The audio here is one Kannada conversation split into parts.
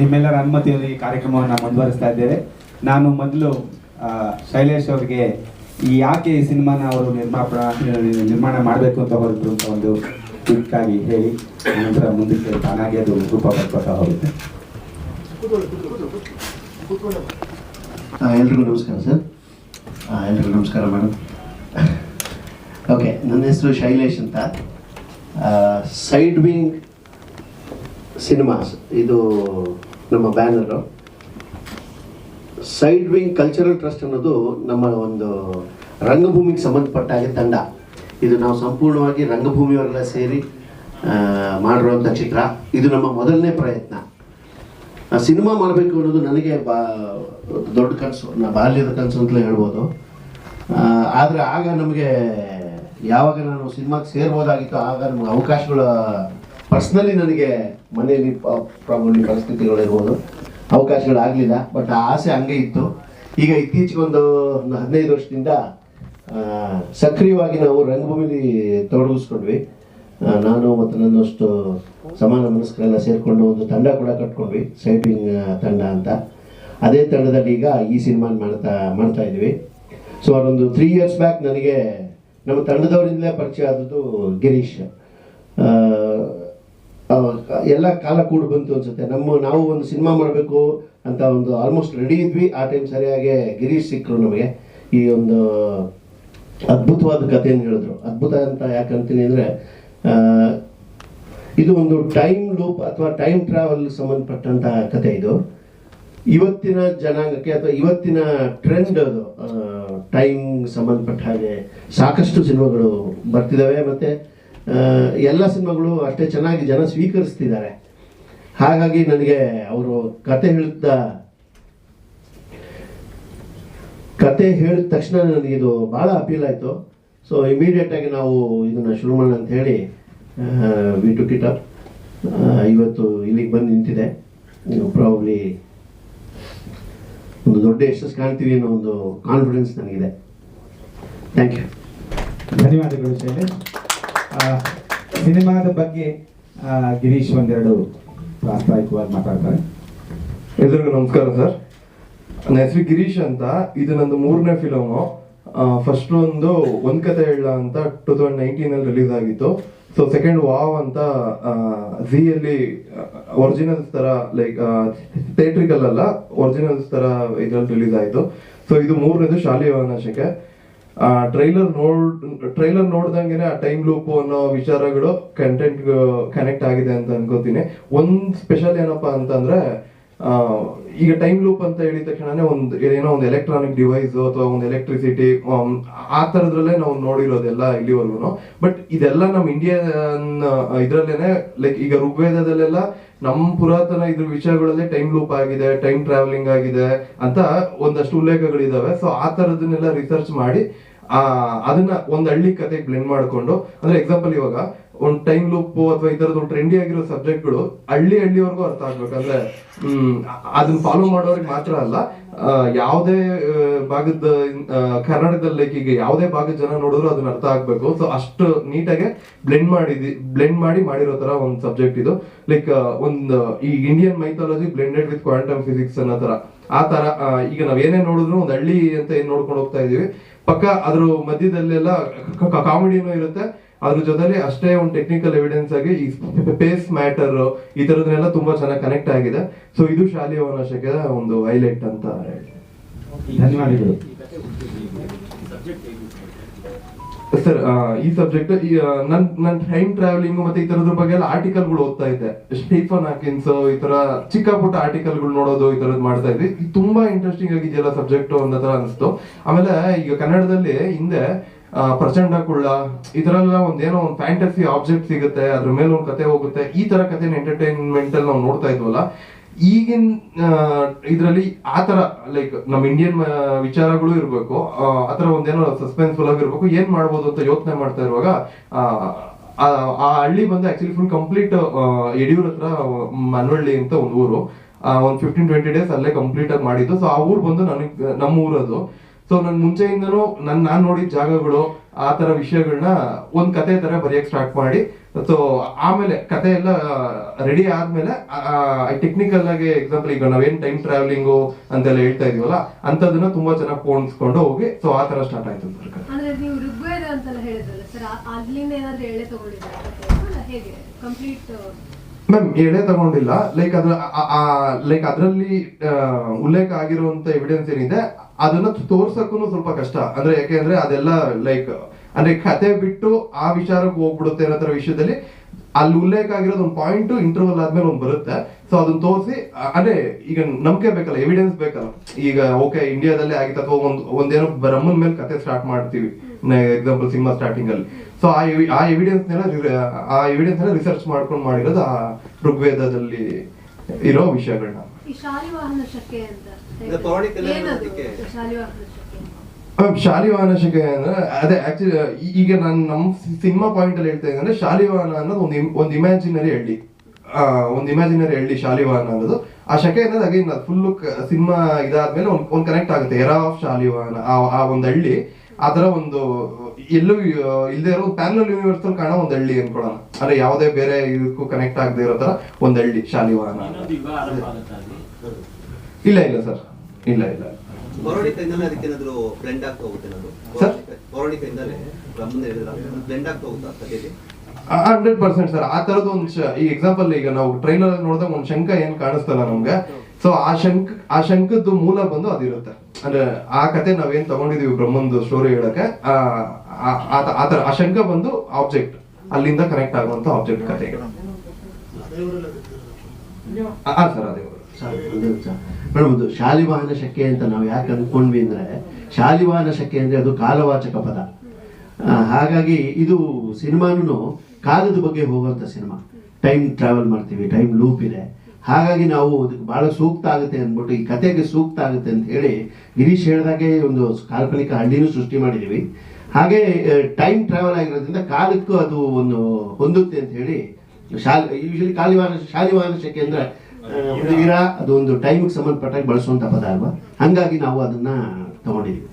ನಿಮ್ಮೆಲ್ಲರ ಅನುಮತಿಯಲ್ಲಿ ಈ ಕಾರ್ಯಕ್ರಮವನ್ನು ಮುಂದುವರಿಸ್ತಾ ಇದ್ದೇವೆ. ನಾನು ಮೊದಲು ಶೈಲೇಶ್ ಅವರಿಗೆ ಈ ಯಾಕೆ ಈ ಸಿನಿಮಾನ ಅವರು ನಿರ್ಮಾಪನ ನಿರ್ಮಾಣ ಮಾಡಬೇಕು ಅಂತ ಹೊರಟರು ಅಂತ ಒಂದು ಕ್ವಿಕ್ ಆಗಿ ಹೇಳಿ ನಂತರ ಮುಂದಕ್ಕೆ ತಾನಾಗಿ ಅದು ರೂಪ ಪಡ್ಕೊತಾ ಹೋಗುತ್ತೆ. ಎಲ್ರಿಗೂ ನಮಸ್ಕಾರ ಸರ್. ಎಲ್ರಿಗೂ ನಮಸ್ಕಾರ ಮೇಡಮ್. ಓಕೆ, ನನ್ನ ಹೆಸರು ಶೈಲೇಶ್ ಅಂತ. ಸೈಡ್ ವಿಂಗ್ ಸಿನಿಮಾಸ್ ಇದು ನಮ್ಮ banner side wing cultural trust ಅನ್ನೋದು ನಮ್ಮ ಒಂದು ರಂಗಭೂಮಿಗೆ ಸಂಬಂಧಪಟ್ಟ ಹಾಗೆ ತಂಡ. ಇದು ನಾವು ಸಂಪೂರ್ಣವಾಗಿ ರಂಗಭೂಮಿಯವರೆಲ್ಲ ಸೇರಿ ಮಾಡಿರುವಂಥ ಚಿತ್ರ. ಇದು ನಮ್ಮ ಮೊದಲನೇ ಪ್ರಯತ್ನ. ಸಿನಿಮಾ ಮಾಡಬೇಕು ಅನ್ನೋದು ನನಗೆ ಬಾ, ದೊಡ್ಡ ಕನಸು. ಬಾಲ್ಯದ ಕನಸು ಅಂತಲೇ ಹೇಳ್ಬೋದು. ಆದರೆ ಆಗ ನಮಗೆ ಯಾವಾಗ ನಾನು ಸಿನಿಮಾಗೆ ಸೇರ್ಬೋದಾಗಿತ್ತು ಆಗ ನಮಗೆ ಅವಕಾಶಗಳ ಪರ್ಸ್ನಲಿ ನನಗೆ ಮನೆಯಲ್ಲಿ ಪ್ರಾಬ್ಲಮ್ ಪರಿಸ್ಥಿತಿಗಳಿರ್ಬೋದು. ಅವಕಾಶಗಳಾಗಲಿಲ್ಲ ಬಟ್ ಆ ಆಸೆ ಹಂಗೆ ಇತ್ತು. ಈಗ ಇತ್ತೀಚೆಗೆ ಒಂದು ಹದಿನೈದು ವರ್ಷದಿಂದ ಸಕ್ರಿಯವಾಗಿ ನಾವು ರಂಗಭೂಮಿಲಿ ತೊಡಗಿಸ್ಕೊಂಡ್ವಿ. ನಾನು ಮತ್ತು ನನ್ನಷ್ಟು ಸಮಾನ ಮನಸ್ಕರೆಲ್ಲ ಸೇರಿಕೊಂಡು ಒಂದು ತಂಡ ಕೂಡ ಕಟ್ಕೊಂಡ್ವಿ ಸೈಟಿಂಗ್ ತಂಡ ಅಂತ. ಅದೇ ತಂಡದಲ್ಲಿ ಈಗ ಈ ಸಿನಿಮಾ ಮಾಡ್ತಾ ಮಾಡ್ತಾ ಇದ್ವಿ. ಸುಮಾರು ಒಂದು ತ್ರೀ ಇಯರ್ಸ್ ಬ್ಯಾಕ್ ನನಗೆ ನಮ್ಮ ತಂಡದವರಿಂದಲೇ ಪರಿಚಯ ಆದದ್ದು ಗಿರೀಶ್. ಎಲ್ಲ ಕಾಲ ಕೂಡ ಬಂತು ಅನ್ಸುತ್ತೆ. ನಮ್ಮ, ನಾವು ಒಂದು ಸಿನಿಮಾ ಮಾಡಬೇಕು ಅಂತ ಒಂದು ಆಲ್ಮೋಸ್ಟ್ ರೆಡಿ ಇದ್ವಿ. ಆ ಟೈಮ್ ಸರಿಯಾಗಿ ಗಿರೀಶ್ ಸಿಕ್ಕರು ನಮಗೆ. ಈ ಒಂದು ಅದ್ಭುತವಾದ ಕಥೆಯನ್ನು ಹೇಳಿದ್ರು. ಅದ್ಭುತ ಅಂತ ಯಾಕಂತೀನಿ ಅಂದರೆ ಇದು ಒಂದು ಟೈಮ್ ಲೂಪ್ ಅಥವಾ ಟೈಮ್ ಟ್ರಾವೆಲ್ ಸಂಬಂಧಪಟ್ಟಂತಹ ಕತೆ ಇದು. ಇವತ್ತಿನ ಜನಾಂಗಕ್ಕೆ ಅಥವಾ ಇವತ್ತಿನ ಟ್ರೆಂಡ್ ಅದು. ಟೈಮ್ ಸಂಬಂಧಪಟ್ಟ ಹಾಗೆ ಸಾಕಷ್ಟು ಸಿನಿಮಾಗಳು ಬರ್ತಿದ್ದಾವೆ ಮತ್ತೆ ಎಲ್ಲ ಸಿನಿಮಾಗಳು ಅಷ್ಟೇ ಚೆನ್ನಾಗಿ ಜನ ಸ್ವೀಕರಿಸ್ತಿದ್ದಾರೆ. ಹಾಗಾಗಿ ನನಗೆ ಅವರು ಕತೆ ಹೇಳಿದ ಕತೆ ಹೇಳಿದ ತಕ್ಷಣ ನನಗೆ ಇದು ಭಾಳ ಅಪೀಲ್ ಆಯಿತು. ಸೊ ಇಮಿಡಿಯೇಟ್ ಆಗಿ ನಾವು ಇದನ್ನ ಶುರು ಮಾಡೋಣ ಅಂತ ಹೇಳಿ ವಿ ಟು ಅಪ್ ಇವತ್ತು ಇಲ್ಲಿಗೆ ಬಂದು ನಿಂತಿದೆ. ಪ್ರಾಬ್ಲಿ ಒಂದು ದೊಡ್ಡ ಯಶಸ್ಸು ಕಾಣ್ತೀವಿ ಅನ್ನೋ ಒಂದು ಕಾನ್ಫಿಡೆನ್ಸ್ ನನಗಿದೆ. ಥ್ಯಾಂಕ್ ಯು ಧನ್ಯವಾದಗಳು ಶೈಲೇಶ್. ಸಿನಿಮಾದ ಬಗ್ಗೆ ಗಿರೀಶ್ ಒಂದೆರಡು ಪ್ರಾಸ್ತಾವಿಕವಾಗಿ ಮಾತಾಡ್ತಾರೆ. ಎಲ್ರಿಗೂ ನಮಸ್ಕಾರ ಸರ್. ನನ್ನ ಹೆಸರು ಗಿರೀಶ್ ಅಂತ. ಇದು ನಂದು ಮೂರನೇ ಫಿಲಮು ಫಸ್ಟ್ ಒಂದು ಒಂದ್ ಕತೆ ಹೇಳ ಅಂತ ಟೂ ತೌಸಂಡ್ ನೈನ್ಟೀನ್ ಅಲ್ಲಿ ರಿಲೀಸ್ ಆಗಿತ್ತು. ಸೊ ಸೆಕೆಂಡ್ ವಾವ್ ಅಂತ ಜಿ ಅಲ್ಲಿ ಒರಿಜಿನಲ್ಸ್ ತರ ಲೈಕ್ ಥಿಯೇಟ್ರಿಕಲ್ ಅಲ್ಲ ಒರಿಜಿನಲ್ಸ್ ತರ ಇದ್ರಲ್ಲಿ ರಿಲೀಸ್ ಆಯ್ತು. ಸೊ ಇದು ಮೂರನೇದು ಶಾಲೆಯ ವನಶಕ್ಕೆ ಟ್ರೈಲರ್ ನೋಡ್ ಟ್ರೈಲರ್ ನೋಡ್ದಂಗೆನೆ ಆ ಟೈಮ್ ಲೂಪ್ ಅನ್ನೋ ವಿಚಾರಗಳು ಕಂಟೆಂಟ್ ಕನೆಕ್ಟ್ ಆಗಿದೆ ಅಂತ ಅನ್ಕೋತೀನಿ. ಒಂದ್ ಸ್ಪೆಷಲ್ ಏನಪ್ಪಾ ಅಂತಂದ್ರೆ ಆ, ಈಗ ಟೈಮ್ ಲೂಪ್ ಅಂತ ಹೇಳಿದ ತಕ್ಷಣನೇ ಒಂದು ಏನೋ ಒಂದು ಎಲೆಕ್ಟ್ರಾನಿಕ್ ಡಿವೈಸ್ ಅಥವಾ ಒಂದು ಎಲೆಕ್ಟ್ರಿಸಿಟಿ ಆ ತರದ್ರಲ್ಲೇ ನಾವು ನೋಡಿರೋದೆಲ್ಲ ಇಲ್ಲಿವರೆಗೂ ಬಟ್ ಇದೆಲ್ಲ ನಮ್ಮ ಇಂಡಿಯನ್ ಇದ್ರಲ್ಲೇನೆ ಲೈಕ್ ಈಗ ಋಗ್ವೇದದಲ್ಲೆಲ್ಲ ನಮ್ಮ ಪುರಾತನ ಇದ್ರ ವಿಷಯಗಳಲ್ಲೇ ಟೈಮ್ ಲೂಪ್ ಆಗಿದೆ ಟೈಮ್ ಟ್ರಾವೆಲಿಂಗ್ ಆಗಿದೆ ಅಂತ ಒಂದಷ್ಟು ಉಲ್ಲೇಖಗಳಿದಾವೆ. ಸೊ ಆ ತರದನ್ನೆಲ್ಲ ರಿಸರ್ಚ್ ಮಾಡಿ ಅದನ್ನ ಒಂದ್ ಹಳ್ಳಿ ಕತೆಗೆ ಬ್ಲೆಂಡ್ ಮಾಡ್ಕೊಂಡು, ಅಂದ್ರೆ ಎಕ್ಸಾಂಪಲ್ ಇವಾಗ ಒಂದ್ ಟೈಮ್ ಲೂಪ್ ಅಥವಾ ಒಂದು ಟ್ರೆಂಡಿ ಆಗಿರೋ ಸಬ್ಜೆಕ್ಟ್ಗಳು ಹಳ್ಳಿ ಹಳ್ಳಿವರೆಗೂ ಅರ್ಥ ಆಗ್ಬೇಕು. ಅಂದ್ರೆ, ಹ್ಮ್, ಅದನ್ನ ಫಾಲೋ ಮಾಡೋರಿಗೆ ಮಾತ್ರ ಅಲ್ಲ ಯಾವುದೇ ಭಾಗದ ಕರ್ನಾಟಕದಲ್ಲಿ ಈಗ ಯಾವುದೇ ಭಾಗದ ಜನ ನೋಡಿದ್ರು ಅದನ್ನ ಅರ್ಥ ಆಗ್ಬೇಕು. ಸೊ ಅಷ್ಟು ನೀಟಾಗಿ ಬ್ಲೆಂಡ್ ಮಾಡಿದ್ವಿ ಬ್ಲೆಂಡ್ ಮಾಡಿ ಮಾಡಿರೋ ತರ ಒಂದು ಸಬ್ಜೆಕ್ಟ್ ಇದು. ಲೈಕ್ ಒಂದು, ಈ Indian mythology blended with quantum physics ಅನ್ನೋ ತರ. ಆ ತರ ಈಗ ನಾವ್ ಏನೇ ನೋಡಿದ್ರು ಒಂದು ಹಳ್ಳಿ ಅಂತ ಏನ್ ನೋಡ್ಕೊಂಡು ಹೋಗ್ತಾ ಇದೀವಿ. ಪಕ್ಕ ಅದ್ರ ಮಧ್ಯದಲ್ಲೆಲ್ಲ ಕಾಮಿಡಿನೂ ಇರುತ್ತೆ. ಅದ್ರ ಜೊತೆಲಿ ಅಷ್ಟೇ ಒಂದು ಟೆಕ್ನಿಕಲ್ ಎವಿಡೆನ್ಸ್ ಆಗಿ ಈ ಸ್ಪೇಸ್ ಮ್ಯಾಟರ್ ಈ ತರದನ್ನೆಲ್ಲ ತುಂಬಾ ಚೆನ್ನಾಗಿ ಕನೆಕ್ಟ್ ಆಗಿದೆ. ಸೊ ಇದು ಶಾಲೆಯ ವನಶಕ್ಕೆ ಒಂದು ಹೈಲೈಟ್ ಅಂತ ಹೇಳಿ ಧನ್ಯವಾದಗಳು. ಸರ್ ಈ ಸಬ್ಜೆಕ್ಟ್ ನನ್ ನನ್ ಟೈಮ್ ಟ್ರಾವೆಲಿಂಗ್ ಮತ್ತೆ ಈ ತರದ್ರ ಬಗ್ಗೆ ಎಲ್ಲ ಆರ್ಟಿಕಲ್ಗಳು ಓದ್ತಾ ಇದ್ದೆ. ಸ್ಟೀಫನ್ ಹಾಕಿನ್ಸ್ ಈ ತರ ಚಿಕ್ಕ ಪುಟ್ಟ ಆರ್ಟಿಕಲ್ಗಳು ನೋಡೋದು ಈ ತರದ್ ಮಾಡ್ತಾ ಇದ್ವಿ. ಇದು ತುಂಬಾ ಇಂಟ್ರೆಸ್ಟಿಂಗ್ ಆಗಿದೆಯಲ್ಲ ಸಬ್ಜೆಕ್ಟ್ ಅನ್ನೋ ತರ ಅನಿಸ್ತು. ಆಮೇಲೆ ಈಗ ಕನ್ನಡದಲ್ಲಿ ಹಿಂದೆ ಪ್ರಚಂಡ ಕುಳ್ಳ ಎಲ್ಲ ಒಂದೇನೋ ಒಂದು ಫ್ಯಾಂಟಸಿ ಆಬ್ಜೆಕ್ಟ್ ಸಿಗುತ್ತೆ ಅದ್ರ ಮೇಲೆ ಒಂದು ಕತೆ ಹೋಗುತ್ತೆ ಈ ತರ ಕಥೆನ ಎಂಟರ್ಟೈನ್ಮೆಂಟ್ ಅಲ್ಲಿ ನಾವು ನೋಡ್ತಾ ಇದ್ವಲ್ಲ ಈಗಿನ ಇದರಲ್ಲಿ ಆ ತರ ಲೈಕ್ ನಮ್ಮ ಇಂಡಿಯನ್ ವಿಚಾರಗಳು ಇರಬೇಕು ಆ, ತರ ಒಂದೇನೋ ಸಸ್ಪೆನ್ಸ್ಫುಲ್ ಆಗಿರ್ಬೇಕು ಏನ್ ಮಾಡ್ಬೋದು ಅಂತ ಯೋಚನೆ ಮಾಡ್ತಾ ಇರುವಾಗ ಆ ಹಳ್ಳಿ ಬಂದು ಆಕ್ಚುಲಿ ಫುಲ್ ಕಂಪ್ಲೀಟ್ ಯಡಿಯೂರ್ ಹತ್ರ ಮನವಳ್ಳಿ ಅಂತ ಒಂದು ಊರು ಒಂದು ಫಿಫ್ಟೀನ್ ಟ್ವೆಂಟಿ ಡೇಸ್ ಅಲ್ಲೇ ಕಂಪ್ಲೀಟ್ ಆಗಿ ಮಾಡಿದ್ದು ಸೊ ಆ ಊರು ಬಂದು ನನಗೆ ನಮ್ಮ ಊರದು ಸೊ ನನ್ ಮುಂಚೆಯಿಂದನೂ ನನ್ ನಾನ್ ನೋಡಿದ ಜಾಗಗಳು ಆ ತರ ವಿಷಯಗಳನ್ನ ಒಂದ್ ಕತೆ ತರ ಬರೆಯಕ್ ಸ್ಟಾರ್ಟ್ ಮಾಡಿ. ಸೊ ಆಮೇಲೆ ಕತೆ ಎಲ್ಲ ರೆಡಿ ಆದ್ಮೇಲೆ ಟೆಕ್ನಿಕಲ್ ಆಗಿ ಎಕ್ಸಾಂಪಲ್ ಈಗ ನಾವೇನ್ ಟೈಮ್ ಟ್ರಾವೆಲಿಂಗು ಅಂತೆಲ್ಲ ಹೇಳ್ತಾ ಇದೀವಲ್ಲ ಅಂತದನ್ನ ತುಂಬಾ ಚೆನ್ನಾಗಿ ಪೋಣಿಸ್ಕೊಂಡು ಹೋಗಿ ಸೊ ಆ ತರ ಸ್ಟಾರ್ಟ್ ಆಯ್ತು ಕಂಪ್ಲೀಟ್ ಮ್ಯಾಮ್ ಎಳೆ ತಗೊಂಡಿಲ್ಲ. ಲೈಕ್ ಅದ್ರ ಲೈಕ್ ಅದರಲ್ಲಿ ಉಲ್ಲೇಖ ಆಗಿರುವಂತ ಎವಿಡೆನ್ಸ್ ಏನಿದೆ ಅದನ್ನ ತೋರ್ಸಕ್ಕೂ ಸ್ವಲ್ಪ ಕಷ್ಟ. ಅಂದ್ರೆ ಯಾಕೆಂದ್ರೆ ಅದೆಲ್ಲ ಲೈಕ್ ಅಂದ್ರೆ ಕತೆ ಬಿಟ್ಟು ಆ ವಿಚಾರಕ್ಕೆ ಹೋಗ್ಬಿಡುತ್ತೆ ಅನ್ನೋ ತರ ವಿಷಯದಲ್ಲಿ ಅಲ್ಲಿ ಉಲ್ಲೇಖ ಆಗಿರೋದು ಒಂದು ಪಾಯಿಂಟ್ ಇಂಟರ್ವಲ್ ಆದ್ಮೇಲೆ ಒಂದು ಬರುತ್ತೆ. ಸೊ ಅದನ್ನ ತೋರಿಸಿ ಅಂದ್ರೆ ಈಗ ನಂಬಿಕೆ ಬೇಕಲ್ಲ ಎವಿಡೆನ್ಸ್ ಬೇಕಲ್ಲ. ಈಗ ಓಕೆ ಇಂಡಿಯಾದಲ್ಲೇ ಆಗಿತ್ತು ಅಥವಾ ಒಂದು, ಒಂದೇನೋ ಬ್ರಹ್ಮನ್ ಮೇಲೆ ಕತೆ ಸ್ಟಾರ್ಟ್ ಮಾಡ್ತೀವಿ. ಎಕ್ಸಾಂಪಲ್ ಸಿನಿಮಾ ಸ್ಟಾರ್ಟಿಂಗ್ ಅಲ್ಲಿ. ಸೊ ಆ ಆ ಎವಿಡೆನ್ಸ್ ಆ ಎವಿಡೆನ್ಸ್ ರಿಸರ್ಚ್ ಮಾಡ್ಕೊಂಡು ಮಾಡಿರೋದು ಆ ಋಗ್ವೇದದಲ್ಲಿ ಇರೋ ವಿಷಯಗಳನ್ನ. ಶಾಲಿವಾಹನ ಶಕೆ ಅಂದ್ರೆ ಅದೇ ಆಕ್ಚುಲಿ ಈಗ ನಾನು ನಮ್ ಸಿನಿಮಾ ಪಾಯಿಂಟ್ ಅಲ್ಲಿ ಹೇಳ್ತಾ ಅಂದ್ರೆ ಶಾಲಿವಾಹನ ಅನ್ನೋದು ಒಂದು ಒಂದು ಇಮ್ಯಾಜಿನರಿ ಹಳ್ಳಿ. ಒಂದು ಇಮ್ಯಾಜಿನರಿ ಹಳ್ಳಿ ಶಾಲಿವಾಹನ ಅನ್ನೋದು. ಆ ಶಕೆ ಅನ್ನೋದು ಅಗೇನ್ ಫುಲ್ಲು ಸಿನಿಮಾ ಇದಾದ್ಮೇಲೆ ಒಂದು ಒಂದು ಕನೆಕ್ಟ್ ಆಗುತ್ತೆ. ಎರಾ ಆಫ್ ಶಾಲಿವಾಹನ ಆ ಆ ಒಂದು ಹಳ್ಳಿ. ಅದರ ಒಂದು ಎಲ್ಲೂ ಇಲ್ಲದೆ ಇರೋ ಪ್ಯಾನಲ್ ಯೂನಿವರ್ಸ್ ಅಲ್ಲಿ ಕಾಣೋ ಒಂದು ಹಳ್ಳಿ ಅನ್ಕೊಳ್ಳೋಣ. ಅಂದ್ರೆ ಯಾವುದೇ ಬೇರೆ ಇದಕ್ಕೂ ಕನೆಕ್ಟ್ ಆಗದೆ ಇರೋ ತರ ಒಂದು ಹಳ್ಳಿ ಶಾಲಿವಾಹನ ಇನ್ನೊಂದು ಯುಗ ಆರಂಭ ಆಗುತ್ತೆ ಅಲ್ಲಿ ಇಲ್ಲ ಇಲ್ಲ ಸರ್. ಇಲ್ಲ ಇಲ್ಲ. Hundred percent sir? ಆ ತರದ ಒಂದು ಈ ಎಕ್ಸಾಂಪಲ್ ಈಗ ನಾವು ಟ್ರೈಲರ್ ನೋಡಿದಾಗ ಒಂದು ಶಂಕ ಏನ್ ಕಾಣಿಸ್ತಲ್ಲ ನಮ್ಗೆ? ಸೊ ಆ ಶಂಕ್ ಆ ಶಂಕದ್ದು ಮೂಲ ಬಂದು ಅದಿರುತ್ತೆ. ಅಂದ್ರೆ ಆ ಕತೆ ನಾವೇನ್ ತಗೊಂಡಿದೀವಿ ಬ್ರಹ್ಮಂದು ಸ್ಟೋರಿ ಹೇಳಕ್ಕೆ ಆ ಆ- ಶಂಕ ಬಂದು ಆಬ್ಜೆಕ್ಟ್ ಅಲ್ಲಿಂದ ಕನೆಕ್ಟ್ ಆಗುವಂತ ಆಬ್ಜೆಕ್ಟ್ ಕತೆಗೆ ಆ ಸರ್ ಅದೇ ಮೇಡಮ್ ಶಾಲಿವಾಹನ ಶಕೆ ಅಂತ ನಾವು ಯಾಕೆ ಅಂದ್ಕೊಂಡ್ವಿ ಅಂದ್ರೆ, ಶಾಲಿವಾಹನ ಶಕೆ ಅಂದ್ರೆ ಅದು ಕಾಲವಾಚಕ ಪದ. ಹಾಗಾಗಿ ಇದು ಸಿನಿಮಾನು ಕಾಲದ ಬಗ್ಗೆ ಹೋಗುವಂತ ಸಿನಿಮಾ. ಟೈಮ್ ಟ್ರಾವೆಲ್ ಮಾಡ್ತೀವಿ ಟೈಮ್ ಲೂಪ್ ಇದೆ. ಹಾಗಾಗಿ ನಾವು ಅದಕ್ಕೆ ಬಹಳ ಸೂಕ್ತ ಆಗುತ್ತೆ ಅಂದ್ಬಿಟ್ಟು ಈ ಕತೆಗೆ ಸೂಕ್ತ ಆಗುತ್ತೆ ಅಂತ ಹೇಳಿ ಗಿರೀಶ್ ಹೇಳಿದಾಗೆ ಒಂದು ಕಾಲ್ಪನಿಕ ಹಳ್ಳಿನೂ ಸೃಷ್ಟಿ ಮಾಡಿದೀವಿ. ಹಾಗೆ ಟೈಮ್ ಟ್ರಾವೆಲ್ ಆಗಿರೋದ್ರಿಂದ ಕಾಲಕ್ಕೂ ಅದು ಒಂದು ಹೊಂದುತ್ತೆ ಅಂತ ಹೇಳಿ, ಶಾಲಿ ಯೂಶಲಿ ಕಾಲಿವಾಹನ, ಶಾಲಿವಾಹನ ಶಕೆ ಅಂದ್ರೆ ಆ, ಅದೊಂದು ಇರ ಅದು ಒಂದು ಟೈಮ್ಗೆ ಸಂಬಂಧಪಟ್ಟಾಗಿ ಬಳಸುವಂತ ಪದ ಅಲ್ವಾ? ಹಂಗಾಗಿ ನಾವು ಅದನ್ನ ತಗೊಂಡಿದ್ದೀವಿ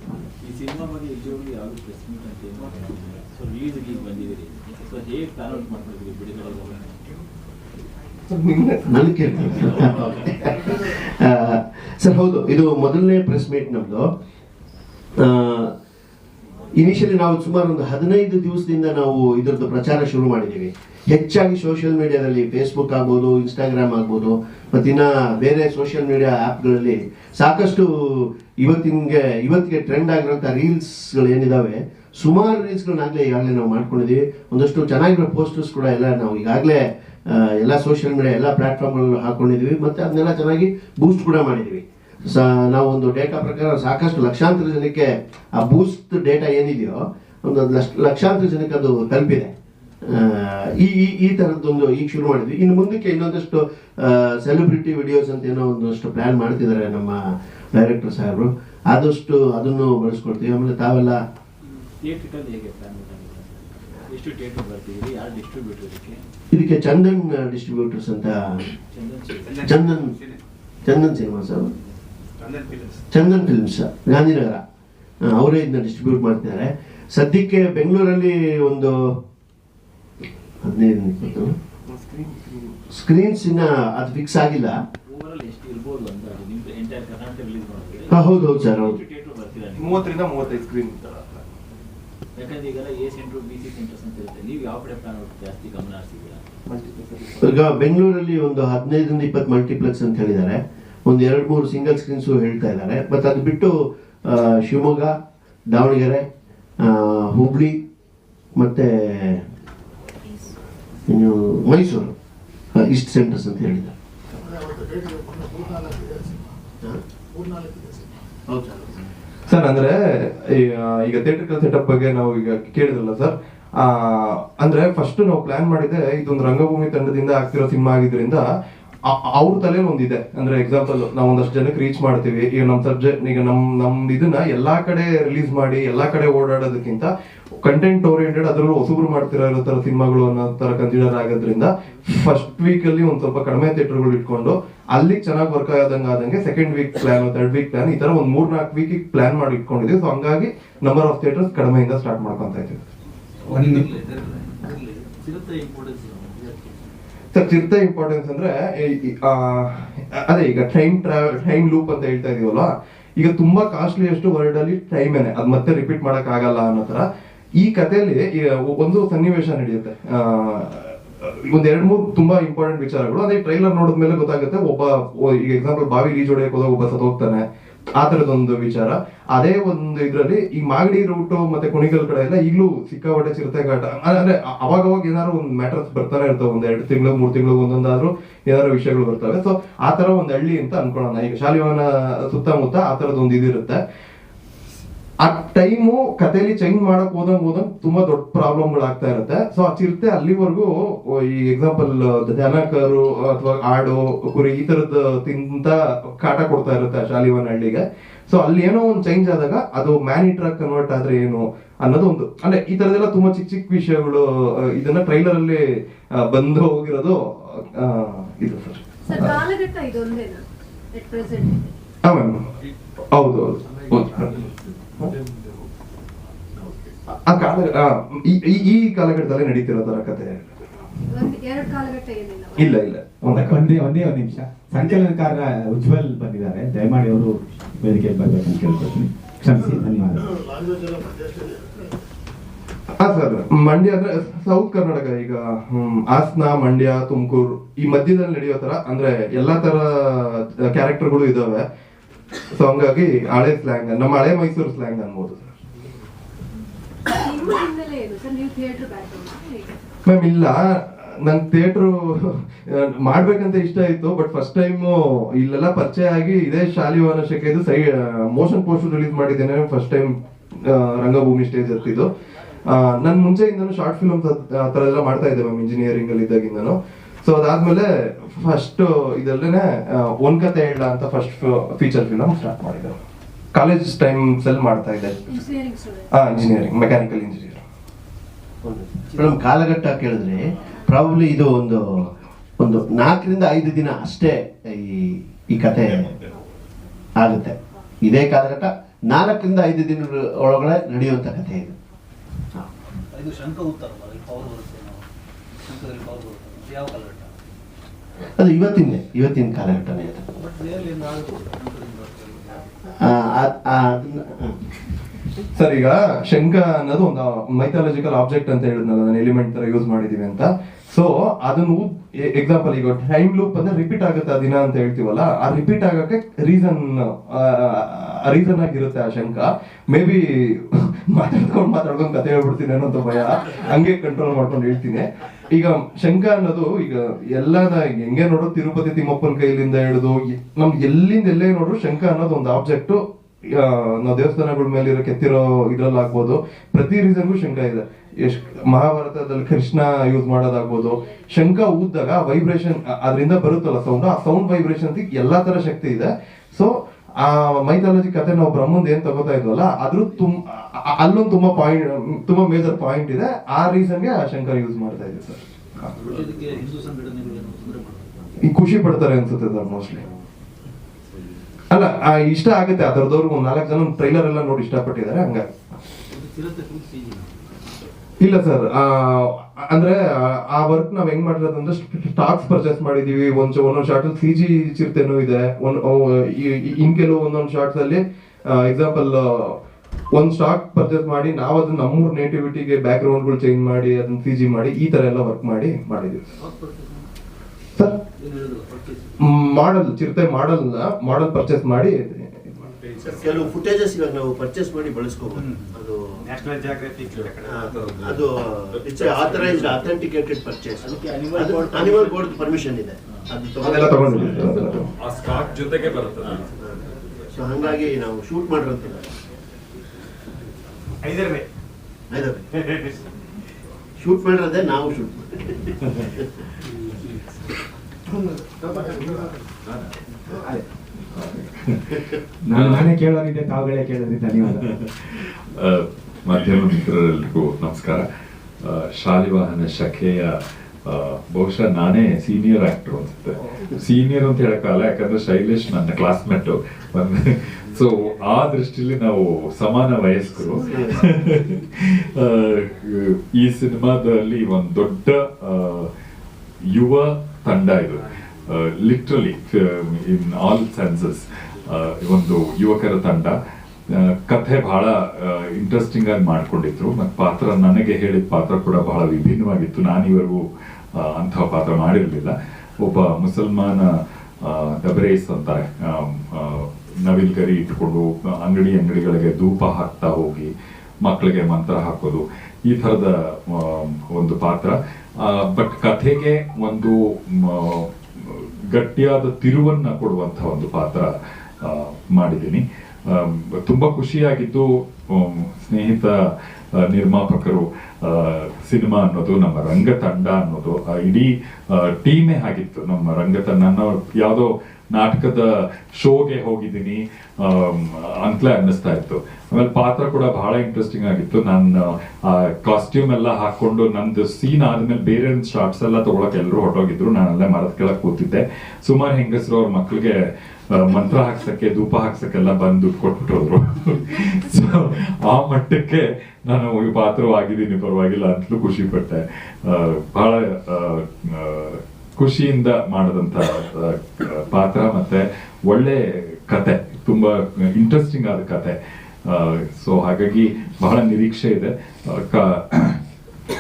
ಸರ್ ಹೌದು ಇದು ಮೊದಲನೇ ಪ್ರೆಸ್ ಮೀಟ್ ನಮ್ದು. ಇನಿಷಿಯಲಿ ನಾವು ಸುಮಾರು ಒಂದು ಹದಿನೈದು ದಿವಸದಿಂದ ನಾವು ಇದರದ್ದು ಪ್ರಚಾರ ಶುರು ಮಾಡಿದ್ದೀವಿ. ಹೆಚ್ಚಾಗಿ ಸೋಷಿಯಲ್ ಮೀಡಿಯಾದಲ್ಲಿ ಫೇಸ್ಬುಕ್ ಆಗ್ಬೋದು ಇನ್ಸ್ಟಾಗ್ರಾಮ್ ಆಗ್ಬೋದು ಮತ್ತಿನ್ನ ಬೇರೆ ಸೋಷಿಯಲ್ ಮೀಡಿಯಾ ಆ್ಯಪ್ಗಳಲ್ಲಿ ಸಾಕಷ್ಟು ಇವತ್ತಿಗೆ ಇವತ್ತಿಗೆ ಟ್ರೆಂಡ್ ಆಗಿರೋಂಥ ರೀಲ್ಸ್ಗಳು ಏನಿದಾವೆ, ಸುಮಾರು ರೀಲ್ಸ್ಗಳನ್ನಾಗಲೇ ಈಗಾಗಲೇ ನಾವು ಮಾಡ್ಕೊಂಡಿದ್ದೀವಿ. ಒಂದಷ್ಟು ಚೆನ್ನಾಗಿರೋ ಪೋಸ್ಟರ್ಸ್ ಕೂಡ ಎಲ್ಲ ನಾವು ಈಗಾಗಲೇ ಎಲ್ಲ ಸೋಷಿಯಲ್ ಮೀಡಿಯಾ ಎಲ್ಲ ಪ್ಲಾಟ್ಫಾರ್ಮ್ಗಳಲ್ಲೂ ಹಾಕ್ಕೊಂಡಿದ್ದೀವಿ ಮತ್ತು ಅದನ್ನೆಲ್ಲ ಚೆನ್ನಾಗಿ ಬೂಸ್ಟ್ ಕೂಡ ಮಾಡಿದ್ದೀವಿ. ಸ ನಾವು ಒಂದು ಡೇಟಾ ಪ್ರಕಾರ ಸಾಕಷ್ಟು ಲಕ್ಷಾಂತರ ಜನಕ್ಕೆ ಆ ಬೂಸ್ಟ್ ಡೇಟಾ ಏನಿದೆಯೋ ಒಂದು ಲಕ್ಷ ಲಕ್ಷಾಂತರ ಜನಕ್ಕೆ ಅದು ತಲುಪಿದೆ. ಈ ಈ ಈ ಥರದ್ದೊಂದು ಈಗ ಶುರು ಮಾಡಿದ್ವಿ. ಇನ್ನು ಮುಂದಕ್ಕೆ ಇನ್ನೊಂದಷ್ಟು ಸೆಲೆಬ್ರಿಟಿ ವಿಡಿಯೋಸ್ ಅಂತ ಏನೋ ಒಂದಷ್ಟು ಪ್ಲ್ಯಾನ್ ಮಾಡ್ತಿದ್ದಾರೆ ನಮ್ಮ ಡೈರೆಕ್ಟರ್ ಸಾಹೇಬರು. ಆದಷ್ಟು ಅದನ್ನು ಬಳಸ್ಕೊಡ್ತೀವಿ ಆಮೇಲೆ ತಾವೆಲ್ಲ? ಇದಕ್ಕೆ? ಚಂದನ್ ಡಿಸ್ಟ್ರಿಬ್ಯೂಟರ್ಸ್ ಅಂತ ಚಂದನ್. ಚಂದನ್ ಚಂದನ್ ಸಿನಿಮಾಸ್ ಅವರು ಚಂದನ್ ಫಿಲ್ಮ್ಸ್ ಗಾಂಧಿನಗರ. ಅವರೇ ಇದನ್ನ ಡಿಸ್ಟ್ರಿಬ್ಯೂಟ್ ಮಾಡ್ತಿದ್ದಾರೆ. ಸದ್ಯಕ್ಕೆ ಬೆಂಗಳೂರಲ್ಲಿ ಒಂದು ಹದಿನೈದು ಇಪ್ಪತ್ತು. ಸ್ಕ್ರೀನ್ಸ್ ಇನ್ನ ಅದು ಫಿಕ್ಸ್ ಆಗಿಲ್ಲ. ಓವರಾಲ್ ಎಷ್ಟು ಇರ್ಬೋದು ಅಂತ ನಿಮ್ದು ಎಂಟೈರ್ ಕರ್ನಾಟಕ ರಿಲೀಸ್ ಮಾಡಿದ್ರೆ ಹಾ, ಹೌದು ಹೌದು ಸರ್ ಹೌದು. ಮೂವತ್ತರಿಂದ ಮೂವತ್ತೈದು ಸ್ಕ್ರೀನ್ ಯಾಕಂದ್ರೆ ಈಗ A centre B C centres ಅಂತ ಇರುತ್ತೆ. ನೀವು ಯಾವ ಕಡೆ ಪ್ಲಾನ್ ಜಾಸ್ತಿ ಗಮನ ಹರಿಸಿದ್ದೀರಾ? ಈಗ ಬೆಂಗಳೂರಲ್ಲಿ ಒಂದು ಹದಿನೈದರಿಂದ ಇಪ್ಪತ್ತು ಮಲ್ಟಿಪ್ಲೆಕ್ಸ್ ಅಂತ ಹೇಳಿದ್ದಾರೆ. ಒಂದು ಎರಡು ಮೂರು ಸಿಂಗಲ್ ಸ್ಕ್ರೀನ್ಸು ಹೇಳ್ತಾ ಇದ್ದಾರೆ. ಬಟ್ ಅದು ಬಿಟ್ಟು ಶಿವಮೊಗ್ಗ, ದಾವಣಗೆರೆ ಹುಬ್ಳಿ, ಮತ್ತೆ ಮೈಸೂರು ಈಸ್ಟ್ ಇಷ್ಟು ಸೆಂಟರ್ಸ್ ಅಂತ ಹೇಳಿದ್ದಾರೆ. ಸರ್, ಅಂದ್ರೆ ಈಗ ಥಿಯೇಟರ್ ಸೆಟಪ್ ಬಗ್ಗೆ ನಾವು ಈಗ ಕೇಳಿದ್ರಲ್ಲ ಸರ್ ಅಂದ್ರೆ ಫಸ್ಟ್ ನಾವು ಪ್ಲಾನ್ ಮಾಡಿದ್ರೆ ಇದೊಂದು ರಂಗಭೂಮಿ ತಂಡದಿಂದ ಆಗ್ತಿರೋ ಸಿನಿಮಾ ಆಗಿದ್ರಿಂದ ಅವ್ರ ತಲೆ ಒಂದಿದೆ ಅಂದ್ರೆ ಎಕ್ಸಾಂಪಲ್ ನಾವು ಒಂದಷ್ಟು ಜನಕ್ಕೆ ರೀಚ್ ಮಾಡ್ತೀವಿ. ಈಗ ನಮ್ಮ ಸಬ್ಜೆಕ್ಟ್ ಈಗ ನಮ್ ನಮ್ ಇದನ್ನ ಎಲ್ಲಾ ಕಡೆ ರಿಲೀಸ್ ಮಾಡಿ ಎಲ್ಲಾ ಕಡೆ ಓಡಾಡೋದಕ್ಕಿಂತ ಕಂಟೆಂಟ್ ಓರಿಯೆಂಟೆಡ್ ಅದರಲ್ಲೂ ಹೊಸಬ್ರು ಮಾಡ್ತಿರೋ ತರ ಸಿನಿಮಾಗಳು ಅನ್ನೋ ತರ ಕನ್ಸಿಡರ್ ಆಗೋದ್ರಿಂದ ಫಸ್ಟ್ ವೀಕ್ ಅಲ್ಲಿ ಒಂದ್ ಸ್ವಲ್ಪ ಕಡಿಮೆ ಥಿಯೇಟರ್ಗಳು ಇಟ್ಕೊಂಡು ಅಲ್ಲಿ ಚೆನ್ನಾಗಿ ವರ್ಕ್ ಆದಂಗೆ ಆದಂಗೆ second week plan third week plan ಈ ತರ ಒಂದ್ ಮೂರ್ ನಾಲ್ಕು ವೀಕ್ ಪ್ಲಾನ್ ಮಾಡಿ ಇಟ್ಕೊಂಡಿದ್ವಿ. ಸೊ ಹಂಗಾಗಿ ನಂಬರ್ ಆಫ್ ಥಿಯೇಟರ್ಸ್ ಕಡಿಮೆಯಿಂದ ಸ್ಟಾರ್ಟ್ ಮಾಡ್ಕೊಂತ ಇದ್ದೀವಿ. ಸರ್ ಚಿರತೆ ಇಂಪಾರ್ಟೆನ್ಸ್ ಅಂದ್ರೆ ಅದೇ ಈಗ ಟ್ರೈನ್ ಟ್ರಾವೆಲ್ ಟ್ರೈನ್ ಲೂಪ್ ಅಂತ ಹೇಳ್ತಾ ಇದೀವಲ್ಲ ಈಗ ತುಂಬಾ ಕಾಸ್ಟ್ಲಿ ಅಷ್ಟು ವರ್ಲ್ಡ್ ಅಲ್ಲಿ ಟೈಮ್ ಏನೆ, ಅದ್ ಮತ್ತೆ ರಿಪೀಟ್ ಮಾಡಕ್ ಆಗಲ್ಲ ಅನ್ನೋ ತರ ಈ ಕಥೆಯಲ್ಲಿ ಒಂದು ಸನ್ನಿವೇಶ ನಡೆಯುತ್ತೆ. ಒಂದ್ ಎರಡ್ ಮೂರು ತುಂಬಾ ಇಂಪಾರ್ಟೆಂಟ್ ವಿಚಾರಗಳು. ಅದೇ ಟ್ರೈಲರ್ ನೋಡಿದ್ಮೇಲೆ ಗೊತ್ತಾಗುತ್ತೆ, ಒಬ್ಬ ಈಗ ಎಕ್ಸಾಂಪಲ್ ಬಾವಿ ಈಜ್ ಹೊಡೆಯಕ್ ಹೋದಾಗ ಒಬ್ಬ ಸತ್ ಹೋಗ್ತಾನೆ ಆ ತರದೊಂದು ವಿಚಾರ. ಅದೇ ಒಂದು ಇದ್ರಲ್ಲಿ ಈ ಮಾಗಡಿ ರೂಟು ಮತ್ತೆ ಕುಣಿಗಲ್ ಕಡೆ ಎಲ್ಲ ಈಗಲೂ ಸಿಕ್ಕಾಪಟ್ಟೆ ಚಿರತೆ ಘಾಟ ಅ- ಅಂದ್ರೆ ಅವಾಗ ಅವಾಗ ಏನಾದ್ರು ಒಂದು ಮ್ಯಾಟರ್ಸ್ ಬರ್ತಾನೆ ಇರ್ತಾವೆ, ಒಂದ್ ಎರಡು ತಿಂಗಳು, ಮೂರ್ ತಿಂಗಳು, ಒಂದೊಂದಾದ್ರೂ ಏನಾದ್ರು ವಿಷಯಗಳು ಬರ್ತವೆ. ಸೊ ಆ ತರ ಒಂದ್ ಹಳ್ಳಿ ಅಂತ ಅನ್ಕೊಳ್ಳೋಣ ಈಗ ಶಾಲಿವಾನ ಸುತ್ತಮುತ್ತ ಆ ಒಂದು ಇದಿರುತ್ತೆ. ಆ ಟೈಮು ಕಥೆಯಲ್ಲಿ ಚೇಂಜ್ ಮಾಡಕ್ ಹೋದಂಗ್ ಹೋದಂಗ್ ತುಂಬಾ ದೊಡ್ಡ ಆಗ್ತಾ ಇರುತ್ತೆ. ಸೊ ಆ ಚಿರತೆ ಅಲ್ಲಿವರೆಗೂ ಈ ಎಕ್ಸಾಂಪಲ್ ದನಕರು ಅಥವಾ ಆಡು ಕುರಿ ಈ ತರದ ತಿಂತ ಕಾಟ ಕೊಡ್ತಾ ಇರುತ್ತೆ ಆ ಶಾಲಿವನ್ ಹಳ್ಳಿಗೆ ಸೊ ಅಲ್ಲಿ ಏನೋ ಒಂದು ಚೇಂಜ್ ಆದಾಗ ಅದು ಮ್ಯಾನಿಟ್ರಾಕ್ ಕನ್ವರ್ಟ್ ಆದ್ರೆ ಏನು ಅನ್ನೋದು ಒಂದು. ಅಂದ್ರೆ ಈ ತರದೆಲ್ಲ ತುಂಬಾ ಚಿಕ್ಕ ಚಿಕ್ಕ ವಿಷಯಗಳು ಇದನ್ನ ಟ್ರೈಲರ್ ಅಲ್ಲಿ ಬಂದು ಹೋಗಿರೋದು ಇದು ಸರ್. ಹೌದು. ಹೌದು. ಆ ಕಾಲ ಈ- ಕಾಲಘಟ್ಟದಲ್ಲಿ ನಡೀತಿರೋ ತರ ಕತೆ. ಇಲ್ಲ ಇಲ್ಲ. ಒಂದೇ. ಒಂದೇ ಒಂದೇ ನಿಮಿಷ. ಸಂಚಲನಕಾರ ಉಜ್ವಲ್ ಬಂದಿದ್ದಾರೆ. ದಯಮಾಡಿ ಅವರು ವೇದಿಕೆಗೆ ಅಂತ ಕೇಳ್ಕೊಳ್ತೀನಿ. ಕ್ಷಮಿಸಿ ಧನ್ಯವಾದ ಹಾ ಸರ್ ಮಂಡ್ಯ ಅಂದ್ರೆ ಸೌತ್ ಕರ್ನಾಟಕ ಈಗ ಹ್ಮ್, ಹಾಸನ ಮಂಡ್ಯ ತುಮಕೂರು ಈ ಮಧ್ಯದಲ್ಲಿ ನಡೆಯೋ ತರ ಅಂದ್ರೆ ಎಲ್ಲಾ ತರ ಕ್ಯಾರೆಕ್ಟರ್ಗಳು ಇದಾವೆ. ಸೊ ಹಂಗಾಗಿ ಹಳೆ ಸ್ಲ್ಯಾಂಗ್ ನಮ್ಮ ಹಳೆ ಮೈಸೂರು ಸ್ಲ್ಯಾಂಗ್ ಅನ್ಬೋದು ಸರ್ ನಿಮ್ಮ ಹಿನ್ನೆಲೆ ಏನು ಸರ್ ನೀವು ಥಿಯೇಟರ್ ಬ್ಯಾಕ್ಗ್ರೌಂಡ್ ಹೇಗೆ ಮ್ಯಾಮ್ ಇಲ್ಲ. ನಂಗೆ ಥಿಯೇಟ್ರು ಮಾಡ್ಬೇಕಂತ ಇಷ್ಟ ಇತ್ತು ಬಟ್ ಫಸ್ಟ್ ಟೈಮ್ ಇಲ್ಲೆಲ್ಲ ಪರಿಚಯ ಆಗಿ ಇದೇ ಶಾಲಿವಾನ ಇದು ಸೈ ಮೋಷನ್ ಪೋಸ್ಟರ್ ರಿಲೀಸ್ ಮಾಡಿದ್ದೇನೆ. ಫಸ್ಟ್ ಟೈಮ್ ರಂಗಭೂಮಿ ಸ್ಟೇಜ್ ಹತ್ತಿದ್ದು. ನನ್ನ ಮುಂಚೆಯಿಂದನೂ ಶಾರ್ಟ್ ಫಿಲ್ಮ್ಸ್ ಆ ಥರ ಎಲ್ಲ ಮಾಡ್ತಾ ಇದ್ದೆ ಮ್ಯಾಮ್ ಇಂಜಿನಿಯರಿಂಗ್ ಅಲ್ಲಿ ಇದ್ದಾಗಿಂದನು. ಸೊ ಅದಾದ್ಮೇಲೆ ಫಸ್ಟ್ ಇದರಲ್ಲೇನೆ ಒಂದ್ ಕತೆ ಹೇಳ ಅಂತ ಫಸ್ಟ್ ಫೀಚರ್ ಫಿಲ್ಮ್ ಸ್ಟಾರ್ಟ್ ಮಾಡಿದ್ದೆ. ಕಾಲೇಜ್ ಟೈಮ್ಸ್ ಅಲ್ಲಿ ಮಾಡ್ತಾ ಇದ್ದೆ. ಇಂಜಿನಿಯರಿಂಗ್ ಸ್ಟೂಡೆಂಟ್ ಹಾ ಇಂಜಿನಿಯರಿಂಗ್ ಮೆಕ್ಯಾನಿಕಲ್ ಇಂಜಿನಿಯರ್ ಮೇಡಮ್ ಕಾಲಘಟ್ಟ ಕೇಳಿದ್ರೆ ಪ್ರಾಬ್ಲಿ ಇದು ಒಂದು ಒಂದು ನಾಲ್ಕರಿಂದ ಐದು ದಿನ ಅಷ್ಟೇ ಈ ಈ ಕತೆ ಆಗುತ್ತೆ. ಇದೇ ಕಾಲಘಟ್ಟ ನಾಲ್ಕರಿಂದ ಐದು ದಿನಗಳ ಒಳಗಡೆ ನಡೆಯುವಂತ ಕಥೆ ಇದು. ಅದು ಇವತ್ತಿನ ಇವತ್ತಿನ ಕಾಲಘಟ್ಟನೇ ಅದು. ಬಟ್ ರಿಯಲ್ ಏನು ಸರ್, ಈಗ ಶಂಖ ಅನ್ನೋದು ಒಂದು ಮೈಥಾಲಜಿಕಲ್ ಆಬ್ಜೆಕ್ಟ್ ಅಂತ ಹೇಳಿದ್ನಲ್ಲ ನಾನು ಎಲಿಮೆಂಟ್ ತರ ಯೂಸ್ ಮಾಡಿದೀವಿ ಅಂತ. ಸೊ ಅದನ್ನು ಎಕ್ಸಾಂಪಲ್ ಈಗ ಟೈಮ್ ಲೂಪ್ ಅಂದ್ರೆ ರಿಪೀಟ್ ಆಗುತ್ತೆ ಆ ದಿನ ಅಂತ ಹೇಳ್ತೀವಲ್ಲ, ಆ ರಿಪೀಟ್ ಆಗಕ್ಕೆ ರೀಸನ್ ರೀಸನ್ ಆಗಿರುತ್ತೆ ಆ ಶಂಖ. ಮೇ ಬಿ ಮಾತಾಡ್ಕೊಂಡು ಮಾತಾಡ್ಕೊಂಡು ಕತೆ ಹೇಳ್ಬಿಡ್ತೀನಿ ಅನ್ನೋ ಭಯ. ಹಂಗೆ ಕಂಟ್ರೋಲ್ ಮಾಡ್ಕೊಂಡು ಹೇಳ್ತೀನಿ. ಈಗ ಶಂಖ ಅನ್ನೋದು ಈಗ ಎಲ್ಲದ ಹೆಂಗೆ ನೋಡೋ ತಿರುಪತಿ ತಿಮ್ಮಪ್ಪನ ಕೈಲಿಂದ ಹಿಡಿದು, ನಮ್ಗೆ ಎಲ್ಲಿಂದ ಎಲ್ಲೇ ನೋಡ್ರು ಶಂಖ ಅನ್ನೋದು ಒಂದು ಆಬ್ಜೆಕ್ಟ್ ನಾವು ದೇವಸ್ಥಾನಗಳ ಮೇಲೆ ಇರೋ ಕೆತ್ತಿರೋ ಇದ್ರಲ್ಲಿ ಆಗ್ಬೋದು ಪ್ರತಿ ರೀಸನ್ಗೂ ಶಂಖ ಇದೆ. ಎಷ್ಟು ಮಹಾಭಾರತದಲ್ಲಿ ಕೃಷ್ಣ ಯೂಸ್ ಮಾಡೋದಾಗ್ಬೋದು ಶಂಖ ಊದ್ದಾಗ ವೈಬ್ರೇಷನ್ ಅದರಿಂದ ಬರುತ್ತಲ್ಲ ಸೌಂಡ್ ಆ ಸೌಂಡ್ ವೈಬ್ರೇಷನ್ ಎಲ್ಲಾ ತರ ಶಕ್ತಿ ಇದೆ. ಸೊ ಆ ಮೈಥಾಲಜಿ ಕತೆ ನಾವು ಬ್ರಹ್ಮಂದ್ ಏನ್ ತಗೋತಾ ಇದ್ವಲ್ಲ ಅದ್ರ ತುಮ್ ಅ- ಅಲ್ಲೊಂದು ತುಂಬಾ ಪಾಯಿಂಟ್ ತುಂಬಾ ಮೇಜರ್ ಪಾಯಿಂಟ್ ಇದೆ. ಆ ರೀಸನ್ಗೆ ಆ ಶಂಕರ್ ಯೂಸ್ ಮಾಡ್ತಾ ಇದೆ ಸರ್. ಈ ಖುಷಿ ಪಡ್ತಾರೆ ಅನ್ಸುತ್ತೆ ಸರ್ ಮೋಸ್ಟ್ಲಿ ಅಲ್ಲ ಇಷ್ಟ ಆಗುತ್ತೆ ಅದರದವ್ರಿಗೆ ಒಂದು ನಾಲ್ಕು ಜನ ಟ್ರೈಲರ್ ಎಲ್ಲ ನೋಡಿ ಇಷ್ಟಪಟ್ಟಿದ್ದಾರೆ, ಹಂಗಾಗಿ. ಇಲ್ಲ ಸರ್ ಅಂದ್ರೆ, ಆ- ವರ್ಕ್ ನಾವ್ ಹೆಂಗ್ ಮಾಡಿರೋದಂದ್ರೆ ಸ್ಟಾಕ್ಸ್ ಪರ್ಚೇಸ್ ಮಾಡಿದೀವಿ, ಒಂದ್ ಒಂದೊಂದು ಶಾರ್ಟ್ ಅಲ್ಲಿ ಸಿ ಜಿ ಚಿರತೆನೂ ಇದೆ ಇನ್ ಕೆಲವು ಒಂದೊಂದು ಶಾರ್ಟ್ಸ್ ಅಲ್ಲಿ ಎಕ್ಸಾಂಪಲ್ ಒಂದ್ ಸ್ಟಾಕ್ ಪರ್ಚೇಸ್ ಮಾಡಿ, ನಾವು ಅದನ್ನ ನಮ್ಮೂರ್ ನೇಟಿವಿಟಿಗೆ ಬ್ಯಾಕ್ ಗ್ರೌಂಡ್ಗಳು ಚೇಂಜ್ ಮಾಡಿ, ಅದನ್ನ ಸಿ ಮಾಡಿ, ಈ ತರ ಎಲ್ಲ ವರ್ಕ್ ಮಾಡಿ ಮಾಡಿದೀವಿ ಸರ್ ಏನು ಹೇಳಿದ್ರು ಪರ್ಚೇಸ್ ಮಾಡಲ್ ಚಿರತೆ ಮಾಡಲ್ ಮಾಡಲ್ ಪರ್ಚೇಸ್ ಮಾಡಿ ಕೆಲವು ಫುಟೇಜಸ್ ಇವಾಗ ನಾವು ಪರ್ಚೇಸ್ ಮಾಡಿ ಬಳಸ್ಕೋಬಹುದು ಅದು ನ್ಯಾಷನಲ್ ಜಾಗ್ರಫಿಕ್ ಅದು ಅದು it's authorised authenticated purchase animal board permission ಇದೆ. ಅದು ತಗೊಂಡಿದ್ದೀವಿ. ಆ ಸ್ಟಾಕ್ ಜೊತೆಗೆ ಬರುತ್ತದೆ ಸೊ ಹಾಗಾಗಿ ನಾವು ಶೂಟ್ ಮಾಡಿರೋಂತಿಲ್ಲ ಐದರವೇ ಶೂಟ್ ಮಾಡಿರೋದೇ ನಾವು ಶೂಟ್ ನಾನು ನಾನೇ ಕೇಳೋನಿದ್ದೆ ತಾವುಗಳೇ ಕೇಳಿದ್ರಿ ಧನ್ಯವಾದ ಮಾಧ್ಯಮ ಮಿತ್ರರೆಲ್ಲರಿಗೂ ನಮಸ್ಕಾರ. ಶಾಲಿವಾಹನ ಶಖೆಯ ಬಹುಶಃ ನಾನೇ ಸೀನಿಯರ್ ಆಕ್ಟರ್ ಅನ್ಸುತ್ತೆ. ಸೀನಿಯರ್ ಅಂತ ಹೇಳಕ್ಕಾಗಲ್ಲ, ಯಾಕಂದ್ರೆ ಶೈಲೇಶ್ ನನ್ನ ಕ್ಲಾಸ್ಮೇಟ್ ಸೊ, ಆ ದೃಷ್ಟಿಯಲ್ಲಿ ನಾವು ಸಮಾನ ವಯಸ್ಕರು. ಈ ಸಿನಿಮಾದಲ್ಲಿ ಒಂದು ದೊಡ್ಡ ಯುವ ತಂಡ ಇದು ಲಿಟ್ರಲಿ ಇನ್ ಆಲ್ ಸೆನ್ಸಸ್ ಒಂದು ಯುವಕರ ತಂಡ ಕಥೆ ಬಹಳ ಇಂಟ್ರೆಸ್ಟಿಂಗ್ ಆಗಿ ಮಾಡ್ಕೊಂಡಿದ್ರು. ಮತ್ತು ಪಾತ್ರ ನನಗೆ ಹೇಳಿದ ಪಾತ್ರ ಕೂಡ ಬಹಳ ವಿಭಿನ್ನವಾಗಿತ್ತು. ನಾನಿವರೆಗೂ ಅಂತಹ ಪಾತ್ರ ಮಾಡಿರಲಿಲ್ಲ. ಒಬ್ಬ ಮುಸಲ್ಮಾನ ದಬರೇಸ್ ಆ, ನವಿಲ್ ಕರಿ ಇಟ್ಕೊಂಡು ಅಂಗಡಿ ಅಂಗಡಿಗಳಿಗೆ ಧೂಪ ಹಾಕ್ತಾ ಹೋಗಿ ಮಕ್ಕಳಿಗೆ ಮಂತ್ರ ಹಾಕೋದು ಈ ಥರದ ಒಂದು ಪಾತ್ರ. ಬಟ್ ಕಥೆಗೆ ಒಂದು ಗಟ್ಟಿಯಾದ ತಿರುವನ್ನ ಕೊಡುವಂತಹ ಒಂದು ಪಾತ್ರ ಮಾಡಿದ್ದೀನಿ. ತುಂಬಾ ಖುಷಿಯಾಗಿದ್ದು ಸ್ನೇಹಿತ ನಿರ್ಮಾಪಕರು ಸಿನಿಮಾ ಅನ್ನೋದು, ನಮ್ಮ ರಂಗ ತಂಡ ಅನ್ನೋದು ಇಡೀ ಟೀಮೇ ಆಗಿತ್ತು ನಮ್ಮ ರಂಗ ತಂಡ ಯಾವುದೋ ನಾಟಕದ ಶೋಗೆ ಹೋಗಿದ್ದೀನಿ. ಅಂತಲೇ ಅನ್ನಿಸ್ತಾ ಇತ್ತು. ಆಮೇಲೆ ಪಾತ್ರ ಕೂಡ ಬಹಳ ಇಂಟ್ರೆಸ್ಟಿಂಗ್ ಆಗಿತ್ತು. ನಾನು ಕಾಸ್ಟ್ಯೂಮ್ ಎಲ್ಲ ಹಾಕೊಂಡು ನಂದು ಸೀನ್ ಆದ್ಮೇಲೆ ಬೇರೆ ಶಾರ್ಟ್ಸ್ ಎಲ್ಲ ತಗೊಳಕ್ ಎಲ್ಲರೂ ಹೊರಟೋಗಿದ್ರು. ನಾನಲ್ಲೇ ಮರದ ಕೆಳಗೆ ಕೂತಿದ್ದೆ. ಸುಮಾರು ಹೆಂಗಸರು ಅವ್ರ ಮಕ್ಳಿಗೆ ಆ, ಮಂತ್ರ ಹಾಕ್ಸಕ್ಕೆ ಧೂಪ ಹಾಕ್ಸಕ್ಕೆಲ್ಲ ಬಂದು ದುಡ್ಡು ಕೊಟ್ಬಿಟ್ಟು ಸೊ ಆ ಮಟ್ಟಕ್ಕೆ ನಾನು ಈ ಪಾತ್ರವಾಗಿದ್ದೀನಿ. ಪರವಾಗಿಲ್ಲ ಅಂತಲೂ ಖುಷಿ ಪಟ್ಟೆ. ಬಹಳ ಖುಷಿಯಿಂದ ಮಾಡಿದಂತ ಪಾತ್ರ ಮತ್ತೆ ಒಳ್ಳೆ ಕತೆ, ತುಂಬಾ ಇಂಟ್ರೆಸ್ಟಿಂಗ್ ಆದ ಕತೆ. ಸೊ ಹಾಗಾಗಿ ಬಹಳ ನಿರೀಕ್ಷೆ ಇದೆ.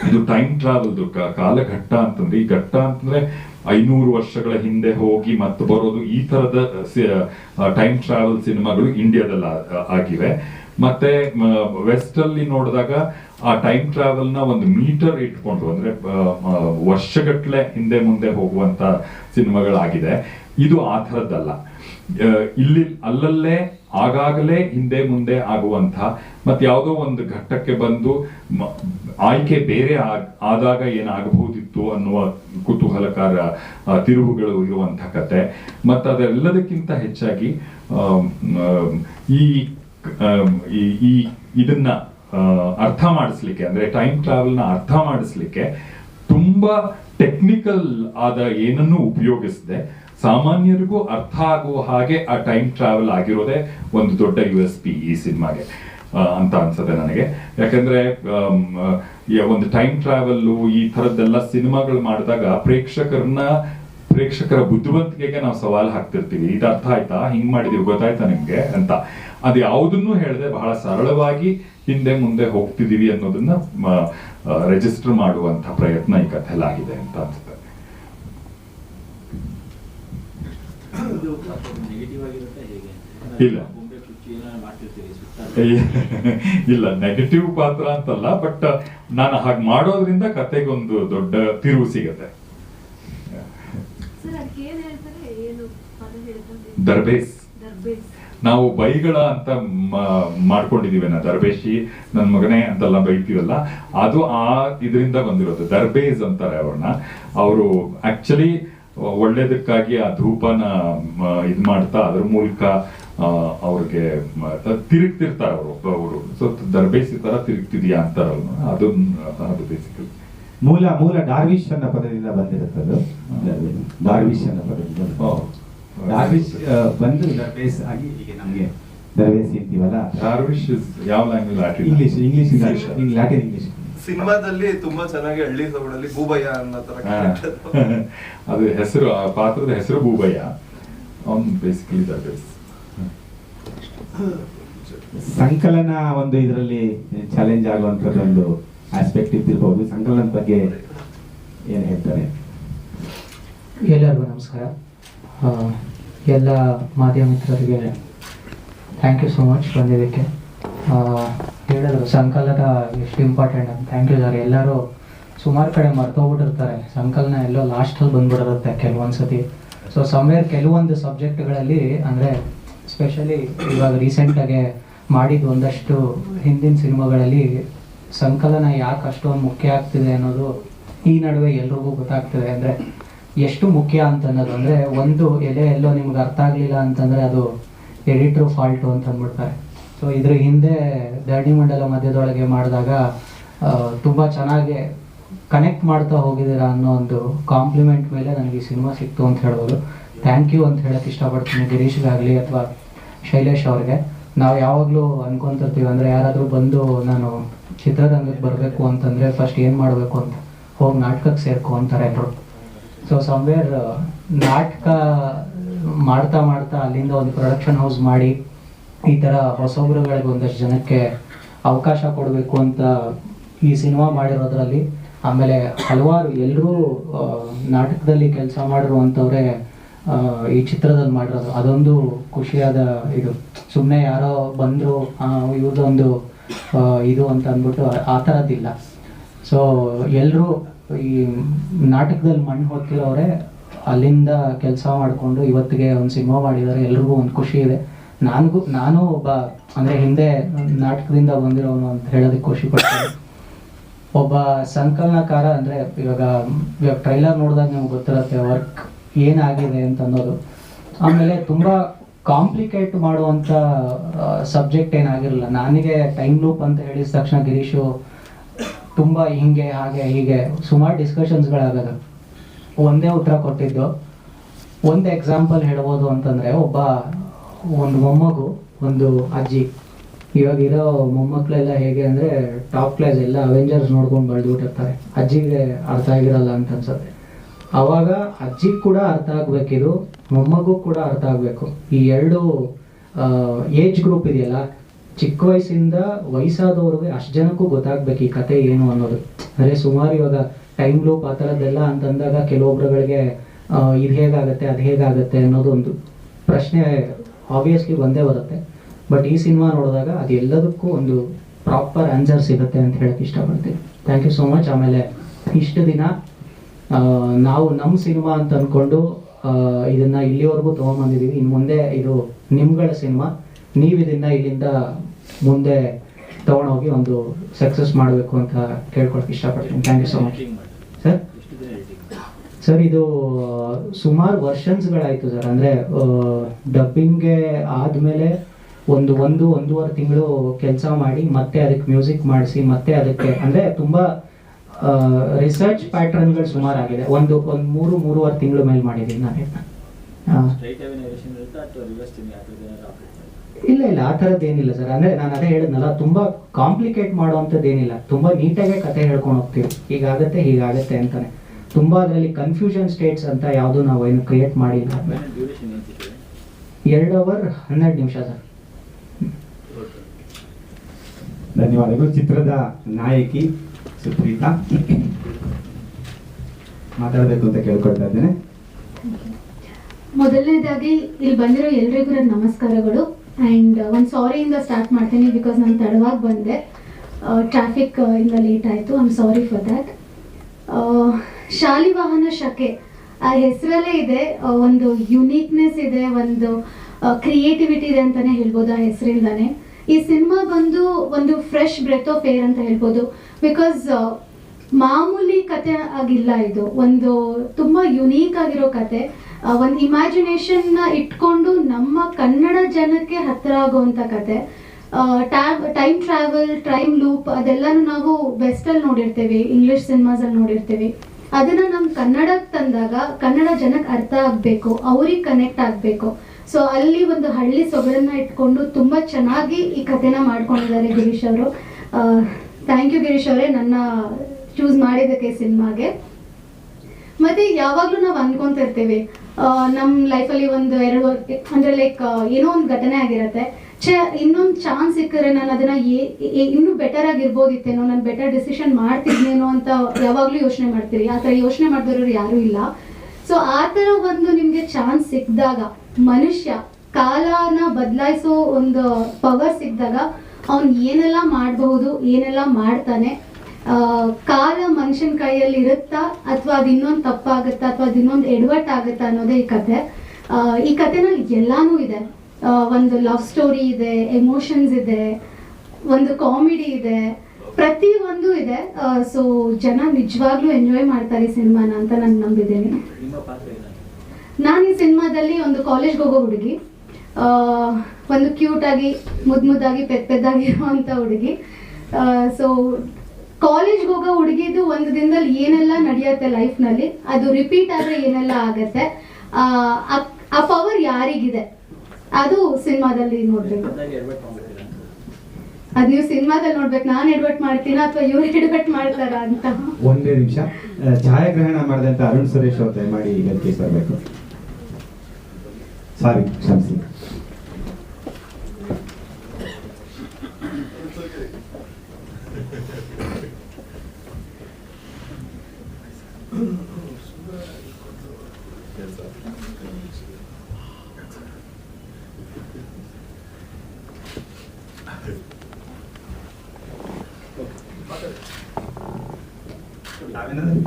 ಇದು ಟೈಮ್ ಟ್ರಾವೆಲ್ದು ಕಾಲಘಟ್ಟ ಅಂತಂದ್ರೆ, ಈ ಘಟ್ಟ ಅಂತಂದ್ರೆ ಐನೂರು ವರ್ಷಗಳ ಹಿಂದೆ ಹೋಗಿ ಮತ್ತೆ ಬರೋದು ಈ ತರದ ಟೈಮ್ ಟ್ರಾವೆಲ್ ಸಿನಿಮಾಗಳು ಇಂಡಿಯಾದಲ್ಲಿ ಆಗಿವೆ. ಮತ್ತೆ ವೆಸ್ಟ್ ಅಲ್ಲಿ ನೋಡಿದಾಗ ಆ ಟೈಮ್ ಟ್ರಾವೆಲ್ನ ಒಂದು ಮೀಟರ್ ಇಟ್ಕೊಂಡು, ಅಂದ್ರೆ ವರ್ಷಗಟ್ಲೆ ಹಿಂದೆ ಮುಂದೆ ಹೋಗುವಂತ ಸಿನಿಮಾಗಳಾಗಿದೆ. ಇದು ಆ ಥರದ್ದಲ್ಲ. ಇಲ್ಲಿ ಅಲ್ಲಲ್ಲೇ, ಆಗಾಗಲೇ ಹಿಂದೆ ಮುಂದೆ ಆಗುವಂತ ಮತ್ತೆ ಯಾವುದೋ ಒಂದು ಘಟ್ಟಕ್ಕೆ ಬಂದು ಆಯ್ಕೆ ಬೇರೆ ಆದಾಗ ಏನಾಗಬಹುದಿತ್ತು ಅನ್ನುವ ಕುತೂಹಲಕಾರ ತಿರುವುಗಳು ಇರುವಂತ ಕತೆ. ಮತ್ತು ಅದೆಲ್ಲದಕ್ಕಿಂತ ಹೆಚ್ಚಾಗಿ ಈ, ಈ- ಇದನ್ನ ಅರ್ಥ ಮಾಡಿಸ್ಲಿಕ್ಕೆ, ಅಂದ್ರೆ ಟೈಮ್ ಟ್ರಾವೆಲ್ನ ಅರ್ಥ ಮಾಡಿಸ್ಲಿಕ್ಕೆ ತುಂಬಾ ಟೆಕ್ನಿಕಲ್ ಆದ ಏನನ್ನು ಉಪಯೋಗಿಸಿದೆ. ಸಾಮಾನ್ಯರಿಗೂ ಅರ್ಥ ಆಗುವ ಹಾಗೆ ಆ ಟೈಮ್ ಟ್ರಾವೆಲ್ ಆಗಿರೋದೇ ಒಂದು ದೊಡ್ಡ ಯು ಎಸ್ ಪಿ ಈ ಸಿನಿಮಾಗೆ ಅಂತ ಅನ್ಸುತ್ತೆ ನನಗೆ. ಯಾಕಂದ್ರೆ ಒಂದು ಟೈಮ್ ಟ್ರಾವೆಲ್ಲು ಈ ಥರದ್ದೆಲ್ಲ ಸಿನಿಮಾಗಳು ಮಾಡಿದಾಗ ಪ್ರೇಕ್ಷಕರನ್ನ ಪ್ರೇಕ್ಷಕರ ಬುದ್ಧಿವಂತಿಕೆಗೆ ನಾವು ಸವಾಲು ಹಾಕ್ತಿರ್ತೀವಿ. ಇದು ಅರ್ಥ ಆಯ್ತಾ? ಹಿಂಗ್ ಮಾಡಿದೀವಿ ಗೊತ್ತಾಯ್ತಾ ನಿಮ್ಗೆ ಅಂತ. ಅದು ಯಾವುದನ್ನು ಹೇಳದೆ ಬಹಳ ಸರಳವಾಗಿ ಹಿಂದೆ ಮುಂದೆ ಹೋಗ್ತಿದೀವಿ ಅನ್ನೋದನ್ನ ರೆಜಿಸ್ಟರ್ ಮಾಡುವಂತ ಪ್ರಯತ್ನ ಈ ಕಥೆಲಾಗಿದೆ ಅಂತ ಅನ್ಸುತ್ತೆ. ಇಲ್ಲ. ಇಲ್ಲ ನೆಗೆಟಿವ್ ಪಾತ್ರ ಅಂತಲ್ಲ ಬಟ್ ನಾನು ಹಾಗೆ ಮಾಡೋದ್ರಿಂದ ಕತೆಗೊಂದು ದೊಡ್ಡ ತಿರುವು ಸಿಗತ್ತೆ ಸರ್ ಅದಕ್ಕೆ ಏನ್ ಹೇಳ್ತಾರೆ ಏನು ಪದ ಹೇಳ್ತಾರೆ ದರ್ಬೇಸ್. ನಾವು ಬೈಗಳ ಅಂತ ಮಾಡ್ಕೊಂಡಿದೀವಿ ನಾ ದರ್ಬೇಶಿ ನನ್ನ ಮಗನೇ ಅಂತೆಲ್ಲ ಬೈತೀವಲ್ಲ ಅದು ಆ ಇದರಿಂದ ಬಂದಿರೋದು. ದರ್ಬೇಸ್ ಅಂತಾರೆ ಅವ್ರನ್ನ. ಅವರು ಆಕ್ಚುಲಿ ಒಳ್ಳೇದಕ್ಕಾಗಿ ಆ ಧೂಪನ ಇದು ಇದ್ ಮಾಡ್ತಾ ಅದ್ರ ಮೂಲಕ ಅವ್ರಿಗೆ ತಿರುಗ್ತಿರ್ತಾರೆ ಅವರು. ಅವರು. ಸೊ ದರ್ಬೇಸಿ ತರ ತಿರುಗ್ತಿದ್ಯಾ ಅಂತಾರ ಅದು ಅದು ಬೇಸಿಕಲಿ ಮೂಲ ಮೂಲ ಡಾರ್ವಿಶ್ ಅನ್ನ ಪದದಿಂದ ಬಂದಿರುತ್ತದು. ಡಾರ್ವಿಶ್ ಅನ್ನ ಪದದಿಂದ ಡಾರ್ವಿಶ್ ಆ, ಬಂದು ದರ್ವೇಸ್ ಆಗಿ ಈಗ ನಮಗೆ ದರ್ವೇಸಿ ಅಂತೀವಲ್ಲ ದಾರ್ವಿಶ್ ಯಾವ language English English English Latin English ಸಿನಿಮಾದಲ್ಲಿ ತುಂಬಾ ಚೆನ್ನಾಗಿ ಹಳ್ಳಿ ಸೊಗಡಲ್ಲಿ ಭೂಭಯ್ಯ ಅನ್ನೋ ತರ. ಅದು ಹೆಸರು ಆ ಪಾತ್ರದ ಹೆಸರು ಭೂಬಯ್ಯ. ಅವನು ಬೇಸಿಕಲಿ ದರ್ವೇಸ್ ಸಂಕಲನ ಒಂದು ಇದರಲ್ಲಿ ಚಾಲೆಂಜ್ ಆಗುವಂಥದ್ದು ಒಂದು ಆಸ್ಪೆಕ್ಟ್ ಇದ್ದಿರ್ಬೋದು. ಸಂಕಲನದ ಬಗ್ಗೆ ಏನು ಹೇಳ್ತಾರೆ? ಎಲ್ಲರಿಗೂ ನಮಸ್ಕಾರ. ಆ, ಎಲ್ಲ ಮಾಧ್ಯಮ ಮಿತ್ರರಿಗೆ ಥ್ಯಾಂಕ್ ಯು ಸೋ ಮಚ್ ಬಂದಿದ್ದಕ್ಕೆ. ಹೇಳಿದ್ರು ಸಂಕಲನ ಎಷ್ಟು ಇಂಪಾರ್ಟೆಂಟ್ ಅಂತ. ಥ್ಯಾಂಕ್ ಯು ಸರ್ ಎಲ್ಲರೂ ಸುಮಾರು ಕಡೆ ಮರ್ತೋಗ್ಬಿಟ್ಟಿರ್ತಾರೆ. ಸಂಕಲನ ಎಲ್ಲೋ ಲಾಸ್ಟಲ್ಲಿ ಬಂದ್ಬಿಡಿರುತ್ತೆ ಕೆಲವೊಂದು ಸತಿ ಸೊ ಸಮ್ವೇರ್ ಕೆಲವೊಂದು ಸಬ್ಜೆಕ್ಟ್ಗಳಲ್ಲಿ ಅಂದರೆ ಸ್ಪೆಷಲಿ ಇವಾಗ ರೀಸೆಂಟಾಗೆ ಮಾಡಿದ ಒಂದಷ್ಟು ಹಿಂದಿನ ಸಿನಿಮಾಗಳಲ್ಲಿ ಸಂಕಲನ ಯಾಕೆ ಅಷ್ಟೊಂದು ಮುಖ್ಯ ಆಗ್ತಿದೆ ಅನ್ನೋದು ಈ ನಡುವೆ ಎಲ್ರಿಗೂ ಗೊತ್ತಾಗ್ತಿದೆ. ಅಂದರೆ ಎಷ್ಟು ಮುಖ್ಯ ಅಂತ ಅನ್ನೋದು ಅಂದರೆ ಒಂದು ಎಲೆ ಎಲ್ಲೋ ನಿಮ್ಗೆ ಅರ್ಥ ಆಗಲಿಲ್ಲ ಅಂತಂದರೆ ಅದು ಎಡಿಟ್ರು ಫಾಲ್ಟು ಅಂತ ಅಂದ್ಬಿಡ್ತಾರೆ. ಸೊ ಇದ್ರ ಹಿಂದೆ ಧರಣಿ ಮಂಡಲ ಮಧ್ಯದೊಳಗೆ ಮಾಡಿದಾಗ ತುಂಬ ಚೆನ್ನಾಗಿ ಕನೆಕ್ಟ್ ಮಾಡ್ತಾ ಹೋಗಿದ್ದೀರಾ ಅನ್ನೋ ಒಂದು ಕಾಂಪ್ಲಿಮೆಂಟ್ ಮೇಲೆ ನನಗೆ ಈ ಸಿನಿಮಾ ಸಿಕ್ತು ಅಂತ ಹೇಳ್ಬೋದು. ಥ್ಯಾಂಕ್ ಯು ಅಂತ ಹೇಳಕ್ಕೆ ಇಷ್ಟಪಡ್ತೀನಿ ಗಿರೀಶ್ಗಾಗಲಿ ಅಥವಾ ಶೈಲೇಶ್ ಅವ್ರಿಗೆ. ನಾವು ಯಾವಾಗಲೂ ಅನ್ಕೊಂತಿರ್ತೀವಿ ಅಂದರೆ ಯಾರಾದರೂ ಬಂದು ನಾನು ಚಿತ್ರರಂಗಕ್ಕೆ ಬರಬೇಕು ಅಂತಂದರೆ ಫಸ್ಟ್ ಏನು ಮಾಡಬೇಕು ಅಂತ? ಹೋಗಿ ನಾಟಕಕ್ಕೆ ಸೇರ್ಕೊ ಅಂತಾರೆ ಎಲ್ಲರು ಸೊ ಸಮ್ವೇರ್ ನಾಟಕ ಮಾಡ್ತಾ ಮಾಡ್ತಾ ಅಲ್ಲಿಂದ ಒಂದು ಪ್ರೊಡಕ್ಷನ್ ಹೌಸ್ ಮಾಡಿ ಈ ಥರ ಹೊಸಬ್ರುಗಳಿಗೆ ಒಂದಷ್ಟು ಜನಕ್ಕೆ ಅವಕಾಶ ಕೊಡಬೇಕು ಅಂತ ಈ ಸಿನಿಮಾ ಮಾಡಿರೋದ್ರಲ್ಲಿ, ಆಮೇಲೆ ಹಲವಾರು ಎಲ್ಲರೂ ನಾಟಕದಲ್ಲಿ ಕೆಲಸ ಮಾಡಿರುವಂಥವ್ರೆ ಈ ಚಿತ್ರದಲ್ಲಿ ಮಾಡಿರೋದು. ಅದೊಂದು ಖುಷಿಯಾದ ಇದು. ಸುಮ್ಮನೆ ಯಾರೋ ಬಂದರು ಇವ್ರದ್ದೊಂದು ಇದು ಅಂತ ಅಂದ್ಬಿಟ್ಟು ಆ- ಆ ಥರದ್ದಿಲ್ಲ ಸೊ ಎಲ್ಲರೂ ಈ ನಾಟಕದಲ್ಲಿ ಮಣ್ಣು ಹೊತ್ತಿರೋರೆ, ಅಲ್ಲಿಂದ ಕೆಲಸ ಮಾಡಿಕೊಂಡು ಇವತ್ತಿಗೆ ಒಂದು ಸಿನಿಮಾ ಮಾಡಿದ್ದಾರೆ ಎಲ್ರಿಗೂ ಒಂದು ಖುಷಿ ಇದೆ. ನನಗೂ, ನಾನು ಒಬ್ಬ, ಅಂದರೆ ಹಿಂದೆ ನಾಟಕದಿಂದ ಬಂದಿರೋನು ಅಂತ ಹೇಳೋದಕ್ಕೆ ಖುಷಿ ಪಡ್ತೀನಿ. ಒಬ್ಬ ಸಂಕಲನಕಾರ ಅಂದರೆ ಇವಾಗ ಇವಾಗ ಟ್ರೈಲರ್ ನೋಡಿದಾಗ ನಿಮ್ಗೆ ಗೊತ್ತಿರುತ್ತೆ ವರ್ಕ್ ಏನಾಗಿದೆ ಅಂತ ಅನ್ನೋದು ಆಮೇಲೆ ತುಂಬ ಕಾಂಪ್ಲಿಕೇಟ್ ಮಾಡುವಂಥ ಸಬ್ಜೆಕ್ಟ್ ಏನಾಗಿರಲಿಲ್ಲ. ನನಗೆ ಟೈಮ್ ಲೂಪ್ ಅಂತ ಹೇಳಿದ ತಕ್ಷಣ ಗಿರೀಶು ತುಂಬ ಹಿಂಗೆ, ಹಾಗೆ, ಹೀಗೆ, ಸುಮಾರು ಡಿಸ್ಕಷನ್ಸ್ಗಳಾಗೋದು ಒಂದೇ ಉತ್ತರ ಕೊಟ್ಟಿದ್ದು. ಒಂದು ಎಕ್ಸಾಂಪಲ್ ಹೇಳ್ಬೋದು ಅಂತಂದರೆ ಒಬ್ಬ, ಒಂದು ಮೊಮ್ಮಗು, ಒಂದು ಅಜ್ಜಿ. ಇವಾಗ ಇರೋ ಮೊಮ್ಮಕ್ಕಳೆಲ್ಲ ಹೇಗೆ ಅಂದರೆ ಟಾಪ್ ಕ್ಲಾಸ್ ಎಲ್ಲ ಅವೆಂಜರ್ಸ್ ನೋಡ್ಕೊಂಡು ಬೆಳೆದ್ಬಿಟ್ಟಿರ್ತಾರೆ. ಅಜ್ಜಿಗೆ ಅರ್ಥ ಆಗಿರಲ್ಲ ಅಂತ ಅನ್ಸುತ್ತೆ. ಅವಾಗ ಅಜ್ಜಿ ಕೂಡ ಅರ್ಥ ಆಗ್ಬೇಕಿದು, ಮೊಮ್ಮಗೂ ಕೂಡ ಅರ್ಥ ಆಗಬೇಕು. ಈ ಎರಡು ಏಜ್ ಗ್ರೂಪ್ ಇದೆಯಲ್ಲ ಚಿಕ್ಕ ವಯಸ್ಸಿಂದ ವಯಸ್ಸಾದವ್ರಿಗೆ ಅಷ್ಟು ಜನಕ್ಕೂ ಗೊತ್ತಾಗ್ಬೇಕು ಈ ಕತೆ ಏನು ಅನ್ನೋದು. ಅಂದರೆ ಸುಮಾರು ಇವಾಗ ಟೈಮ್ ಲೂಪ್ ಆ ಥರದ್ದೆಲ್ಲ ಅಂತಂದಾಗ ಕೆಲವೊಬ್ಬರುಗಳಿಗೆ ಇದು ಹೇಗಾಗುತ್ತೆ, ಅದು ಹೇಗಾಗುತ್ತೆ ಅನ್ನೋದು ಒಂದು ಪ್ರಶ್ನೆ ಆಬ್ವಿಯಸ್ಲಿ ಒಂದೇ ಬರುತ್ತೆ. ಬಟ್ ಈ ಸಿನಿಮಾ ನೋಡಿದಾಗ ಅದು ಎಲ್ಲದಕ್ಕೂ ಒಂದು ಪ್ರಾಪರ್ ಆನ್ಸರ್ ಸಿಗುತ್ತೆ ಅಂತ ಹೇಳಕ್ಕೆ ಇಷ್ಟಪಡ್ತೀನಿ. ಥ್ಯಾಂಕ್ ಯು ಸೋ ಮಚ್ ಆಮೇಲೆ ಇಷ್ಟು ದಿನ ನಾವು ನಮ್ಮ ಸಿನಿಮಾ ಅಂತ ಅಂದ್ಕೊಂಡು ಇದನ್ನು ಇದನ್ನ ಇಲ್ಲಿವರೆಗೂ ತೊಗೊಂಬಂದಿದ್ದೀವಿ ಇನ್ನು ಮುಂದೆ ಇದು ನಿಮ್ಗಳ ಸಿನಿಮಾ ನೀವು ಇದನ್ನ ಇಲ್ಲಿಂದ ಮುಂದೆ ತಗೊಂಡೋಗಿ ಒಂದು ಸಕ್ಸಸ್ ಮಾಡಬೇಕು ಅಂತ ಕೇಳ್ಕೊಳಕ್ಕೆ ಇಷ್ಟಪಡ್ತೀನಿ. Thank you so much sir sir ಇದು ಸುಮಾರು ವರ್ಷನ್ಸ್ಗಳಾಯಿತು ಸರ್ ಅಂದರೆ ಡಬ್ಬಿಂಗ್ಗೆ ಆದಮೇಲೆ ಒಂದು ಒಂದು ಒಂದೂವರೆ ತಿಂಗಳು ಕೆಲಸ ಮಾಡಿ ಮತ್ತೆ ಅದಕ್ಕೆ ಮ್ಯೂಸಿಕ್ ಮಾಡಿಸಿ ಮತ್ತೆ ಅದಕ್ಕೆ ಅಂದರೆ ತುಂಬ ರಿಸರ್ಚ್ ಪ್ಯಾಟ್ರನ್ಗಳು ಸುಮಾರು ಆಗಿದೆ ಒಂದು ಒಂದು ಮೂರು ಮೂರುವರೆ ತಿಂಗಳು ಮೇಲೆ ಮಾಡಿದ್ದೀನಿ ನಾನು ಇಲ್ಲ ಇಲ್ಲ ಆ ಥರದ್ದು ಏನಿಲ್ಲ ಸರ್. ಅಂದ್ರೆ ನಾನು ಅದೇ ಹೇಳಿದ್ನಲ್ಲ ತುಂಬಾ ಕಾಂಪ್ಲಿಕೇಟ್ ಮಾಡುವಂಥದ್ದು ಏನಿಲ್ಲ. ತುಂಬಾ ನೀಟಾಗೆ ಕತೆ ಹೇಳ್ಕೊಂಡು ಹೋಗ್ತೀವಿ. ಹೀಗಾಗತ್ತೆ ಹೀಗಾಗತ್ತೆ ಅಂತಾನೆ. ತುಂಬಾ ಅದರಲ್ಲಿ ಕನ್ಫ್ಯೂಷನ್ ಸ್ಟೇಟ್ಸ್ ಅಂತ ಯಾವುದು ನಾವು ಏನು ಕ್ರಿಯೇಟ್ ಮಾಡಿಲ್ಲ. ಎರಡು ಅವರ್ ಹನ್ನೆರಡು ನಿಮಿಷ ಸರ್. ಧನ್ಯವಾದಗಳು. ಚಿತ್ರದ ನಾಯಕಿ ಸುಪ್ರೀತಾ. ಮಾತಾಡಬೇಕು ಅಂತ ಕೇಳ್ಕೊಳ್ತಾ ಇದ್ದೇನೆ. ಮೊದಲನೇದಾಗಿ ಇಲ್ಲಿ ಬಂದಿರೋ ಎಲ್ರಿಗೂ ನನ್ನ ನಮಸ್ಕಾರಗಳು. ಆ್ಯಂಡ್ ಒಂದು ಸಾರಿಯಿಂದ ಸ್ಟಾರ್ಟ್ ಮಾಡ್ತೀನಿ ಬಿಕಾಸ್ ನಾನು ತಡವಾಗಿ ಬಂದೆ. ಟ್ರಾಫಿಕ್ ಇಂದ ಲೇಟ್ ಆಯಿತು. I am sorry for that Shalivahana Shaka ಆ ಹೆಸರಲ್ಲೇ ಇದೆ ಒಂದು ಯುನೀಕ್ನೆಸ್ ಇದೆ, ಒಂದು ಕ್ರಿಯೇಟಿವಿಟಿ ಇದೆ ಅಂತಲೇ ಹೇಳ್ಬೋದು ಆ ಹೆಸರಿಂದಾನೆ. ಈ ಸಿನಿಮಾ ಬಂದು ಒಂದು ಫ್ರೆಶ್ ಬ್ರೆತ್ ಆಫ್ ಏರ್ ಅಂತ ಹೇಳ್ಬೋದು. ಬಿಕಾಸ್ ಮಾಮೂಲಿ ಕತೆ ಆಗಿಲ್ಲ ಇದು. ಒಂದು ತುಂಬ ಯುನೀಕ್ ಆಗಿರೋ ಕತೆ. ಒಂದು ಇಮ್ಯಾಜಿನೇಷನ್ ಇಟ್ಕೊಂಡು ನಮ್ಮ ಕನ್ನಡ ಜನಕ್ಕೆ ಹತ್ರ ಆಗುವಂತ ಕತೆ. ಟೈಮ್ ಟ್ರಾವೆಲ್ ಟೈಮ್ ಲೂಪ್ ಅದೆಲ್ಲನೂ ನಾವು ವೆಸ್ಟ್ ಅಲ್ಲಿ ನೋಡಿರ್ತೀವಿ ಇಂಗ್ಲಿಷ್ ಸಿನಿಮಾಸ್ ಅಲ್ಲಿ ನೋಡಿರ್ತೀವಿ. ಅದನ್ನ ನಮ್ಮ ಕನ್ನಡಕ್ಕೆ ತಂದಾಗ ಕನ್ನಡ ಜನಕ್ಕೆ ಅರ್ಥ ಆಗಬೇಕು, ಅವ್ರಿಗೆ ಕನೆಕ್ಟ್ ಆಗಬೇಕು. ಸೊ ಅಲ್ಲಿ ಒಂದು ಹಳ್ಳಿ ಸೊಗಡನ್ನ ಇಟ್ಕೊಂಡು ತುಂಬಾ ಚೆನ್ನಾಗಿ ಈ ಕಥೆನ ಮಾಡ್ಕೊಂಡಿದ್ದಾರೆ ಗಿರೀಶ್ ಅವರು. ಥ್ಯಾಂಕ್ ಯು ಗಿರೀಶ್ ಅವರೇ ನನ್ನ ಚೂಸ್ ಮಾಡಿದ್ದಕ್ಕೆ ಸಿನಿಮಾಗೆ ಮತ್ತೆ ಯಾವಾಗ್ಲೂ ನಾವು ಅನ್ಕೊಂತ ಇರ್ತೇವೆ ನಮ್ ಲೈಫಲ್ಲಿ ಒಂದು ಎರಡು ಅಂದ್ರೆ ಲೈಕ್ ಏನೋ ಒಂದು ಘಟನೆ ಆಗಿರತ್ತೆ. ಛೇ, ಇನ್ನೊಂದು ಚಾನ್ಸ್ ಸಿಕ್ಕರೆ ನಾನು ಅದನ್ನ ಇನ್ನೂ ಬೆಟರ್ ಆಗಿರ್ಬೋದಿತ್ತೇನೋ, ನಾನು ಬೆಟರ್ ಡಿಸಿಷನ್ ಮಾಡ್ತಿದ್ನೇನೋ ಅಂತ ಯಾವಾಗ್ಲೂ ಯೋಚನೆ ಮಾಡ್ತೀರಿ. ಆ ಥರ ಯೋಚನೆ ಮಾಡಿದವರು ಯಾರೂ ಇಲ್ಲ. ಸೊ ಆ ಥರ ಒಂದು ನಿಮ್ಗೆ ಚಾನ್ಸ್ ಸಿಕ್ಕಿದಾಗ, ಮನುಷ್ಯ ಕಾಲನ ಬದಲಾಯಿಸೋ ಒಂದು ಪವರ್ ಸಿಕ್ಕಿದಾಗ, ಅವ್ನು ಏನೆಲ್ಲ ಮಾಡಬಹುದು, ಏನೆಲ್ಲ ಮಾಡ್ತಾನೆ ಕಾಲ ಮನುಷ್ಯನ ಕೈಯಲ್ಲಿ ಇರುತ್ತಾ ಅಥವಾ ಅದು ಇನ್ನೊಂದು ತಪ್ಪಾಗುತ್ತಾ ಅಥವಾ ಅದು ಇನ್ನೊಂದು ಎಡವಟ್ ಆಗುತ್ತಾ ಅನ್ನೋದೇ ಈ ಕತೆ. ಈ ಕಥೆನಲ್ಲಿ ಎಲ್ಲಾನು ಇದೆ. ಒಂದು ಲವ್ ಸ್ಟೋರಿ ಇದೆ ಎಮೋಷನ್ಸ್ ಇದೆ, ಒಂದು ಕಾಮಿಡಿ ಇದೆ ಪ್ರತಿ ಒಂದು ಇದೆ ಸೊ ಜನ ನಿಜವಾಗ್ಲೂ ಎಂಜಾಯ್ ಮಾಡ್ತಾರೆ ಈ ಸಿನಿಮಾನ ಅಂತ ನಾನು ನಂಬಿದ್ದೀನಿ. ನಾನು ಈ ಸಿನಿಮಾದಲ್ಲಿ ಒಂದು ಕಾಲೇಜ್ಗೆ ಹೋಗೋ ಹುಡುಗಿ. ಒಂದು ಕ್ಯೂಟ್ ಆಗಿ, ಮುದ್ ಮುದ್ದಾಗಿ, ಪೆದ್ ಪೆದ್ದಾಗಿರುವಂಥ ಹುಡುಗಿ. ಸೊ ಕಾಲೇಜ್ಗೆ ಹೋಗೋ ಹುಡುಗಿದು ಒಂದು ದಿನದಲ್ಲಿ ಏನೆಲ್ಲ ನಡೆಯುತ್ತೆ ಲೈಫ್ನಲ್ಲಿ? ಅದು ರಿಪೀಟ್ ಆದ್ರೆ ಏನೆಲ್ಲ ಆಗತ್ತೆ? ಆ, ಪವರ್ ಯಾರಿಗಿದೆ? ಅದು ಸಿನಿಮಾದಲ್ಲಿ ನೋಡ್ಬೇಕು ಅದ್ ನೀವು ಸಿನಿಮಾದಲ್ಲಿ ನೋಡ್ಬೇಕು. ನಾನು ಎಡ್ವರ್ಟ್ ಮಾಡ್ತೀನಾ ಅಥವಾ ಇವ್ರು ಎಡ್ವರ್ಟ್ ಮಾಡ್ತಾರ ಅಂತ? ಒಂದೇ ನಿಮಿಷ. ಛಾಯಾಗ್ರಹಣ ಮಾಡಿದಂತ ಅರುಣ್ ಸುರೇಶ್ ಅವ್ರ ದಯಮಾಡಿ ಸಾರಿ ಕ್ಷಮಿಸಿ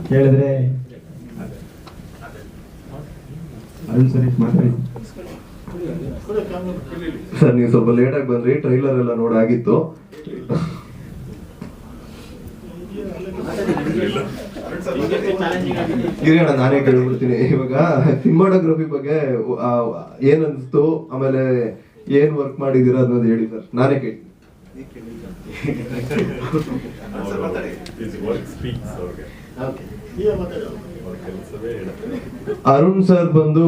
ಕೇಳಿದ್ರೆ ಅರುಣ್ ಸುರೇಶ್ ಮಾತಾಡಿ ಸರ್ ನೀವು ಸ್ವಲ್ಪ ಲೇಟ್ ಆಗಿ ಬಂದ್ರಿ ಟ್ರೈಲರ್ ಎಲ್ಲ ನೋಡಾಗಿತ್ತು ಇರೋಣ ನಾನೇ ಕೇಳ್ಬಿಡ್ತೀನಿ. ಇವಾಗ ಸಿನಿಮಾಟೋಗ್ರಫಿ ಬಗ್ಗೆ ಏನ್ ಅನ್ಸ್ತು ಆಮೇಲೆ ಏನ್ ವರ್ಕ್ ಮಾಡಿದೀರಾ ಅನ್ನೋದು ಹೇಳಿ ಸರ್ ನಾನೇ ಕೇಳಿ ವರ್ಕ್ ಸ್ಪೀಕ್ಸ್ ಅವ್ರಿಗೆ. ಓಕೆ ಅರುಣ್ ಸರ್ ಬಂದು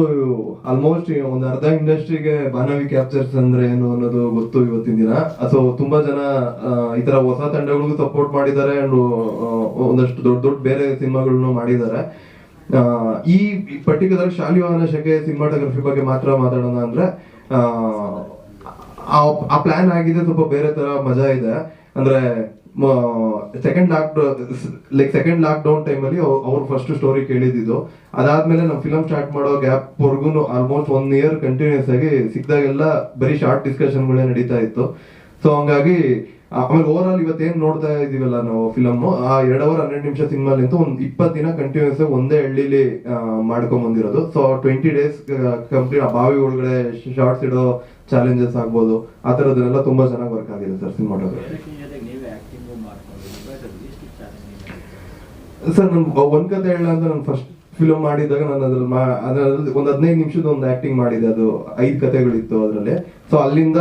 ಆಲ್ಮೋಸ್ಟ್ ಒಂದು ಅರ್ಧ ಇಂಡಸ್ಟ್ರಿಗೆ ಬಾನವಿ ಕ್ಯಾಪ್ಚರ್ಸ್ ಅಂದ್ರೆ ಏನು ಅನ್ನೋದು ಗೊತ್ತು ಇವತ್ತಿನ ದಿನ. ಸೊ ತುಂಬಾ ಜನ ಈ ತರ ಹೊಸ ತಂಡಗಳಿಗೂ ಸಪೋರ್ಟ್ ಮಾಡಿದ್ದಾರೆ ಅಂಡ್ ಒಂದಷ್ಟು ದೊಡ್ಡ ದೊಡ್ಡ ಬೇರೆ ಸಿನಿಮಾಗಳನ್ನು ಮಾಡಿದ್ದಾರೆ. ಈ ಪರ್ಟಿಕ್ಯುಲರ್ ಶಾಲಿವಾಹನ ಶಕೆ ಸಿನಿಮಾಟೋಗ್ರಫಿ ಬಗ್ಗೆ ಮಾತ್ರ ಮಾತಾಡೋಣ ಅಂದ್ರೆ, ಆ ಪ್ಲಾನ್ ಆಗಿದೆ, ಸ್ವಲ್ಪ ಬೇರೆ ತರ ಮಜಾ ಇದೆ. ಅಂದ್ರೆ second lock like second lockdown ಟೈಮಲ್ಲಿ ಅವ್ರು ಫಸ್ಟ್ ಸ್ಟೋರಿ ಕೇಳಿದ್ದು. ಅದಾದ್ಮೇಲೆ ನಾವು ಫಿಲಮ್ ಸ್ಟಾರ್ಟ್ ಮಾಡೋ ಗ್ಯಾಪ್ ವರ್ಗು ಆಲ್ಮೋಸ್ಟ್ ಒನ್ ಇಯರ್ ಕಂಟಿನ್ಯೂಸ್ ಆಗಿ ಸಿಕ್ಕಿದಾಗೆಲ್ಲ ಬರೀ ಶಾರ್ಟ್ ಡಿಸ್ಕಷನ್ಗಳೇ ನಡೀತಾ ಇತ್ತು. ಸೊ ಹಂಗಾಗಿ ಆಮೇಲೆ ಓವರ್ ಆಲ್ ಇವತ್ತೇನ್ ನೋಡ್ತಾ ಇದೀವಲ್ಲ ನಾವು ಫಿಲಮ್ ಆ ಎರಡ್ ಅವರ್ ಹನ್ನೆರಡು ನಿಮಿಷ ಸಿನಿಮಾಲಿಂತ ಒಂದು ಇಪ್ಪತ್ತು ದಿನ ಕಂಟಿನ್ಯೂಸ್ ಒಂದೇ ಹಳ್ಳಿಲಿ ಮಾಡ್ಕೊಂಡ್ ಬಂದಿರೋದು. ಸೊ ಟ್ವೆಂಟಿ ಡೇಸ್ ಕಂಪ್ಲೀಟ್ ಆ ಬಾವಿ ಒಳಗಡೆ ಶಾರ್ಟ್ಸ್ ಇಡೋ ಚಾಲೆಂಜಸ್ ಆಗ್ಬೋದು. ಆ ಥರದ್ದನ್ನೆಲ್ಲ ತುಂಬಾ ಚೆನ್ನಾಗಿ ವರ್ಕ್ ಆಗಿದೆ ಸರ್ ಸಿನಿಮಾಟೋಗ್ರಫಿ ಸರ್ ನನ್ ಒಂದ್ ಕತೆ ಹೇಳ ಅಂತ ನಾನು ಫಸ್ಟ್ ಫಿಲಮ್ ಮಾಡಿದಾಗ ನಾನು ಅದ್ರಲ್ಲಿ ಮಾ- ಅದ್ರಲ್ಲಿ ಒಂದ್ ಹದಿನೈದು ನಿಮಿಷದ ಒಂದು ಆಕ್ಟಿಂಗ್ ಮಾಡಿದೆ. ಅದು ಐದು ಕತೆಗಳಿತ್ತು ಅದರಲ್ಲಿ. ಸೊ ಅಲ್ಲಿಂದ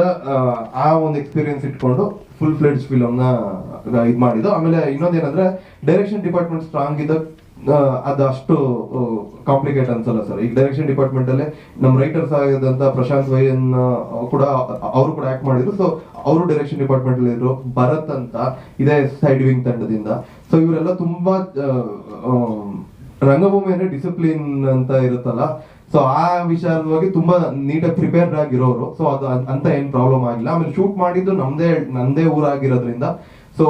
ಆ, ಒಂದು ಎಕ್ಸ್ಪೀರಿಯನ್ಸ್ ಇಟ್ಕೊಂಡು ಫುಲ್ ಫ್ಲೆಡ್ಸ್ ಫಿಲಮ್ನ ಇದ್ ಮಾಡಿದ್ದು. ಆಮೇಲೆ ಇನ್ನೊಂದೇನಂದ್ರೆ ಡೈರೆಕ್ಷನ್ ಡಿಪಾರ್ಟ್ಮೆಂಟ್ ಸ್ಟ್ರಾಂಗ್ ಇದ್ದ ಅದು ಅಷ್ಟು ಕಾಂಪ್ಲಿಕೇಟ್ ಅನ್ಸಲ್ಲ ಸರ್. ಈಗ ಡೈರೆಕ್ಷನ್ ಡಿಪಾರ್ಟ್ಮೆಂಟ್ ಅಲ್ಲಿ ನಮ್ಮ ರೈಟರ್ಸ್ ಆಗಿದಂತ ಪ್ರಶಾಂತ್ ವೈಯನ್ ಕೂಡ ಅವರು ಕೂಡ ಆಕ್ಟ್ ಮಾಡಿದ್ರು. ಸೊ ಅವರು ಡೈರೆಕ್ಷನ್ ಡಿಪಾರ್ಟ್ಮೆಂಟ್ ಅಲ್ಲಿ ಇದ್ರು, ಭರತ್ ಅಂತ ಇದೇ ಸೈಡ್ ವಿಂಗ್ ತಂಡದಿಂದ. ಸೊ ಇವರೆಲ್ಲ ತುಂಬಾ ರಂಗಭೂಮಿ ಅಂದ್ರೆ ಡಿಸಿಪ್ಲಿನ್ ಅಂತ ಇರುತ್ತಲ್ಲ. ಸೊ ಆ ವಿಚಾರವಾಗಿ ತುಂಬಾ ನೀಟಾಗಿ ಪ್ರಿಪೇರ್ಡ್ ಆಗಿರೋರು. ಸೊ ಅದು ಅಂತ ಏನ್ ಪ್ರಾಬ್ಲಮ್ ಆಗಿಲ್ಲ. ಆಮೇಲೆ ಶೂಟ್ ಮಾಡಿದ್ದು ನಮ್ದೇ, ನಂದೇ ಊರಾಗಿರೋದ್ರಿಂದ. ಸೊ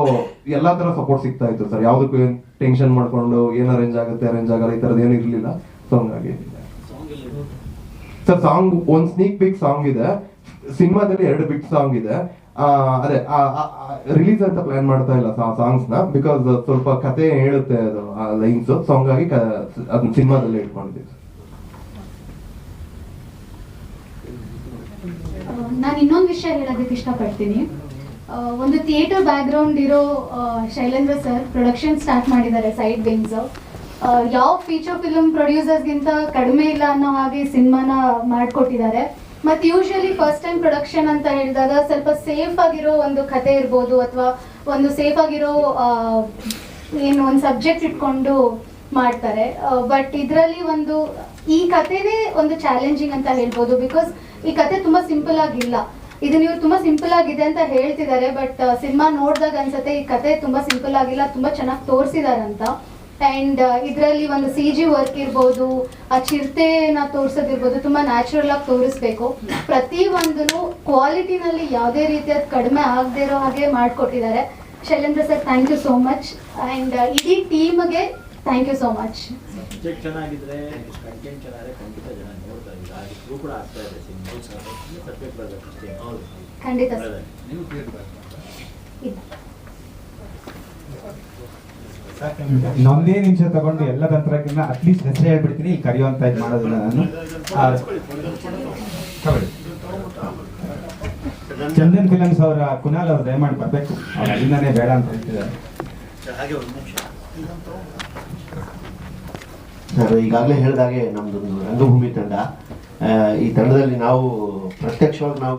ಎಲ್ಲಾ ತರ ಸಪೋರ್ಟ್ ಸಿಗ್ತಾ ಇತ್ತು ಸರ್. ಯಾವ್ದಕ್ಕೂ ಏನ್ ಟೆನ್ಷನ್ ಮಾಡ್ಕೊಂಡು ಏನ್ ಅರೇಂಜ್ ಆಗುತ್ತೆ ಅರೇಂಜ್ ಆಗಲ್ಲ, ಈ ತರದ್ ಏನು ಇರ್ಲಿಲ್ಲ. ಸೊ ಹಂಗಾಗಿ ಸರ್ ಸಾಂಗ್ ಒಂದ್ ಸ್ನೀಕ್ ಬಿಗ್ ಸಾಂಗ್ ಇದೆ. ಸಿನಿಮಾದಲ್ಲಿ ಎರಡು ಬಿಗ್ ಸಾಂಗ್ ಇದೆ. ಅದೇ ರಿಲೀಸ್ ಅಂತ ಪ್ಲಾನ್ ಮಾಡ್ತಾ ಇಲ್ಲ ಸಾಂಗ್ಸ್ನ ಬಿಕಾಸ್ ಸ್ವಲ್ಪ ಕತೆ ಹೇಳುತ್ತೆ ಅದು, ಆ ಲೈನ್ಸ್ ಸೊ ಹಂಗಾಗಿ ಕ- ಅದನ್ನ ಸಿನಿಮಾದಲ್ಲಿ ಇಟ್ಕೊಂಡಿದ್ದೀವಿ. ನಾನು ಇನ್ನೊಂದು ವಿಷಯ ಹೇಳೋದಕ್ಕೆ ಇಷ್ಟಪಡ್ತೀನಿ. ಒಂದು ಥಿಯೇಟರ್ ಬ್ಯಾಕ್ಗ್ರೌಂಡ್ ಇರೋ ಶೈಲೇಂದ್ರ ಸರ್ ಪ್ರೊಡಕ್ಷನ್ ಸ್ಟಾರ್ಟ್ ಮಾಡಿದ್ದಾರೆ ಸೈಡ್ ವಿಂಗ್ಸ್ ಯಾವ ಫೀಚರ್ ಫಿಲ್ಮ್ ಪ್ರೊಡ್ಯೂಸರ್ಸ್ಗಿಂತ ಕಡಿಮೆ ಇಲ್ಲ ಅನ್ನೋ ಹಾಗೆ ಸಿನಿಮಾನ ಮಾಡಿಕೊಟ್ಟಿದ್ದಾರೆ. ಮತ್ತು ಯೂಶಲಿ ಫಸ್ಟ್ ಟೈಮ್ ಪ್ರೊಡಕ್ಷನ್ ಅಂತ ಹೇಳಿದಾಗ ಸ್ವಲ್ಪ ಸೇಫ್ ಆಗಿರೋ ಒಂದು ಕತೆ ಇರ್ಬೋದು ಅಥವಾ ಒಂದು ಸೇಫ್ ಆಗಿರೋ ಏನು ಒಂದು ಸಬ್ಜೆಕ್ಟ್ ಇಟ್ಕೊಂಡು ಮಾಡ್ತಾರೆ. ಬಟ್ ಇದರಲ್ಲಿ ಒಂದು, ಈ ಕತೆನೇ ಒಂದು ಚಾಲೆಂಜಿಂಗ್ ಅಂತ ಹೇಳ್ಬೋದು ಬಿಕಾಸ್ ಈ ಕತೆ ತುಂಬಾ ಸಿಂಪಲ್ ಆಗಿಲ್ಲ. ಇದು ನೀವು ತುಂಬಾ ಸಿಂಪಲ್ ಆಗಿದೆ ಅಂತ ಹೇಳ್ತಿದ್ದಾರೆ ಬಟ್ ಸಿನಿಮಾ ನೋಡಿದಾಗ ಅನ್ಸುತ್ತೆ ಈ ಕತೆ ತುಂಬಾ ಸಿಂಪಲ್ ಆಗಿಲ್ಲ, ತುಂಬಾ ಚೆನ್ನಾಗಿ ತೋರಿಸಿದಾರಂತ. ಅಂಡ್ ಇದರಲ್ಲಿ ಒಂದು ಸಿ ಜಿ ವರ್ಕ್ ಇರ್ಬೋದು ಆ ಚಿರತೆನ ತೋರಿಸೋದಿರ್ಬೋದು ತುಂಬಾ ನ್ಯಾಚುರಲ್ ಆಗಿ ತೋರಿಸ್ಬೇಕು. ಪ್ರತಿ ಒಂದು ಕ್ವಾಲಿಟಿನಲ್ಲಿ ಯಾವುದೇ ರೀತಿಯಾದ ಕಡಿಮೆ ಆಗದೆ ಇರೋ ಹಾಗೆ ಮಾಡಿಕೊಟ್ಟಿದ್ದಾರೆ. Shailendra sir thank you so much and ಇಡೀ ಟೀಮ್ಗೆ thank you so much subject ಚೆನ್ನಾಗಿದ್ರೆ ಕಂಟೆಂಟ್ ಚೆನ್ನಾಗಿದ್ರೆ ಖಂಡಿತ ಜನ ನೋಡ್ತಾರೆ ಈಗ ಅದಕ್ಕೂ ಕೂಡ ಆಗ್ತಾ ಇದೆ ಸಿನಿಮಾ ಸಬ್ಜೆಕ್ಟ್ ಬರಬೇಕು ಅಷ್ಟೇ ಖಂಡಿತ ಸರ್ ಇಲ್ಲ ನಿಮಿಷ ತಗೊಂಡು ಎಲ್ಲ ತಂತ್ರಜ್ಞಾನ ಅಟ್ಲೀಸ್ಟ್ ಹೆಸರು ಹೇಳ್ಬಿಡ್ತೀನಿ, ಇಲ್ಲಿ ಕರೆಯುವಂತ ಇದು ಮಾಡೋದಿಲ್ಲ ನಾನು. ಚಂದನ್ ಫಿಲಮ್ಸ್ ಅವರ, ಕುನಾಲ್ ಅವ್ರು ದಯಮಾಡಿ ಬರ್ಬೇಕು. ಅವ್ರು ಅಲ್ಲಿಂದಾನೇ ಬೇಡ ಅಂತ ಹೇಳ್ತಿದ್ದಾರೆ. ಸರ್, ಈಗಾಗಲೇ ಹೇಳಿದಾಗೆ ನಮ್ದೊಂದು ರಂಗಭೂಮಿ ತಂಡ. ಈ ತಂಡದಲ್ಲಿ ನಾವು ಪ್ರತ್ಯಕ್ಷವಾಗಿ ನಾವು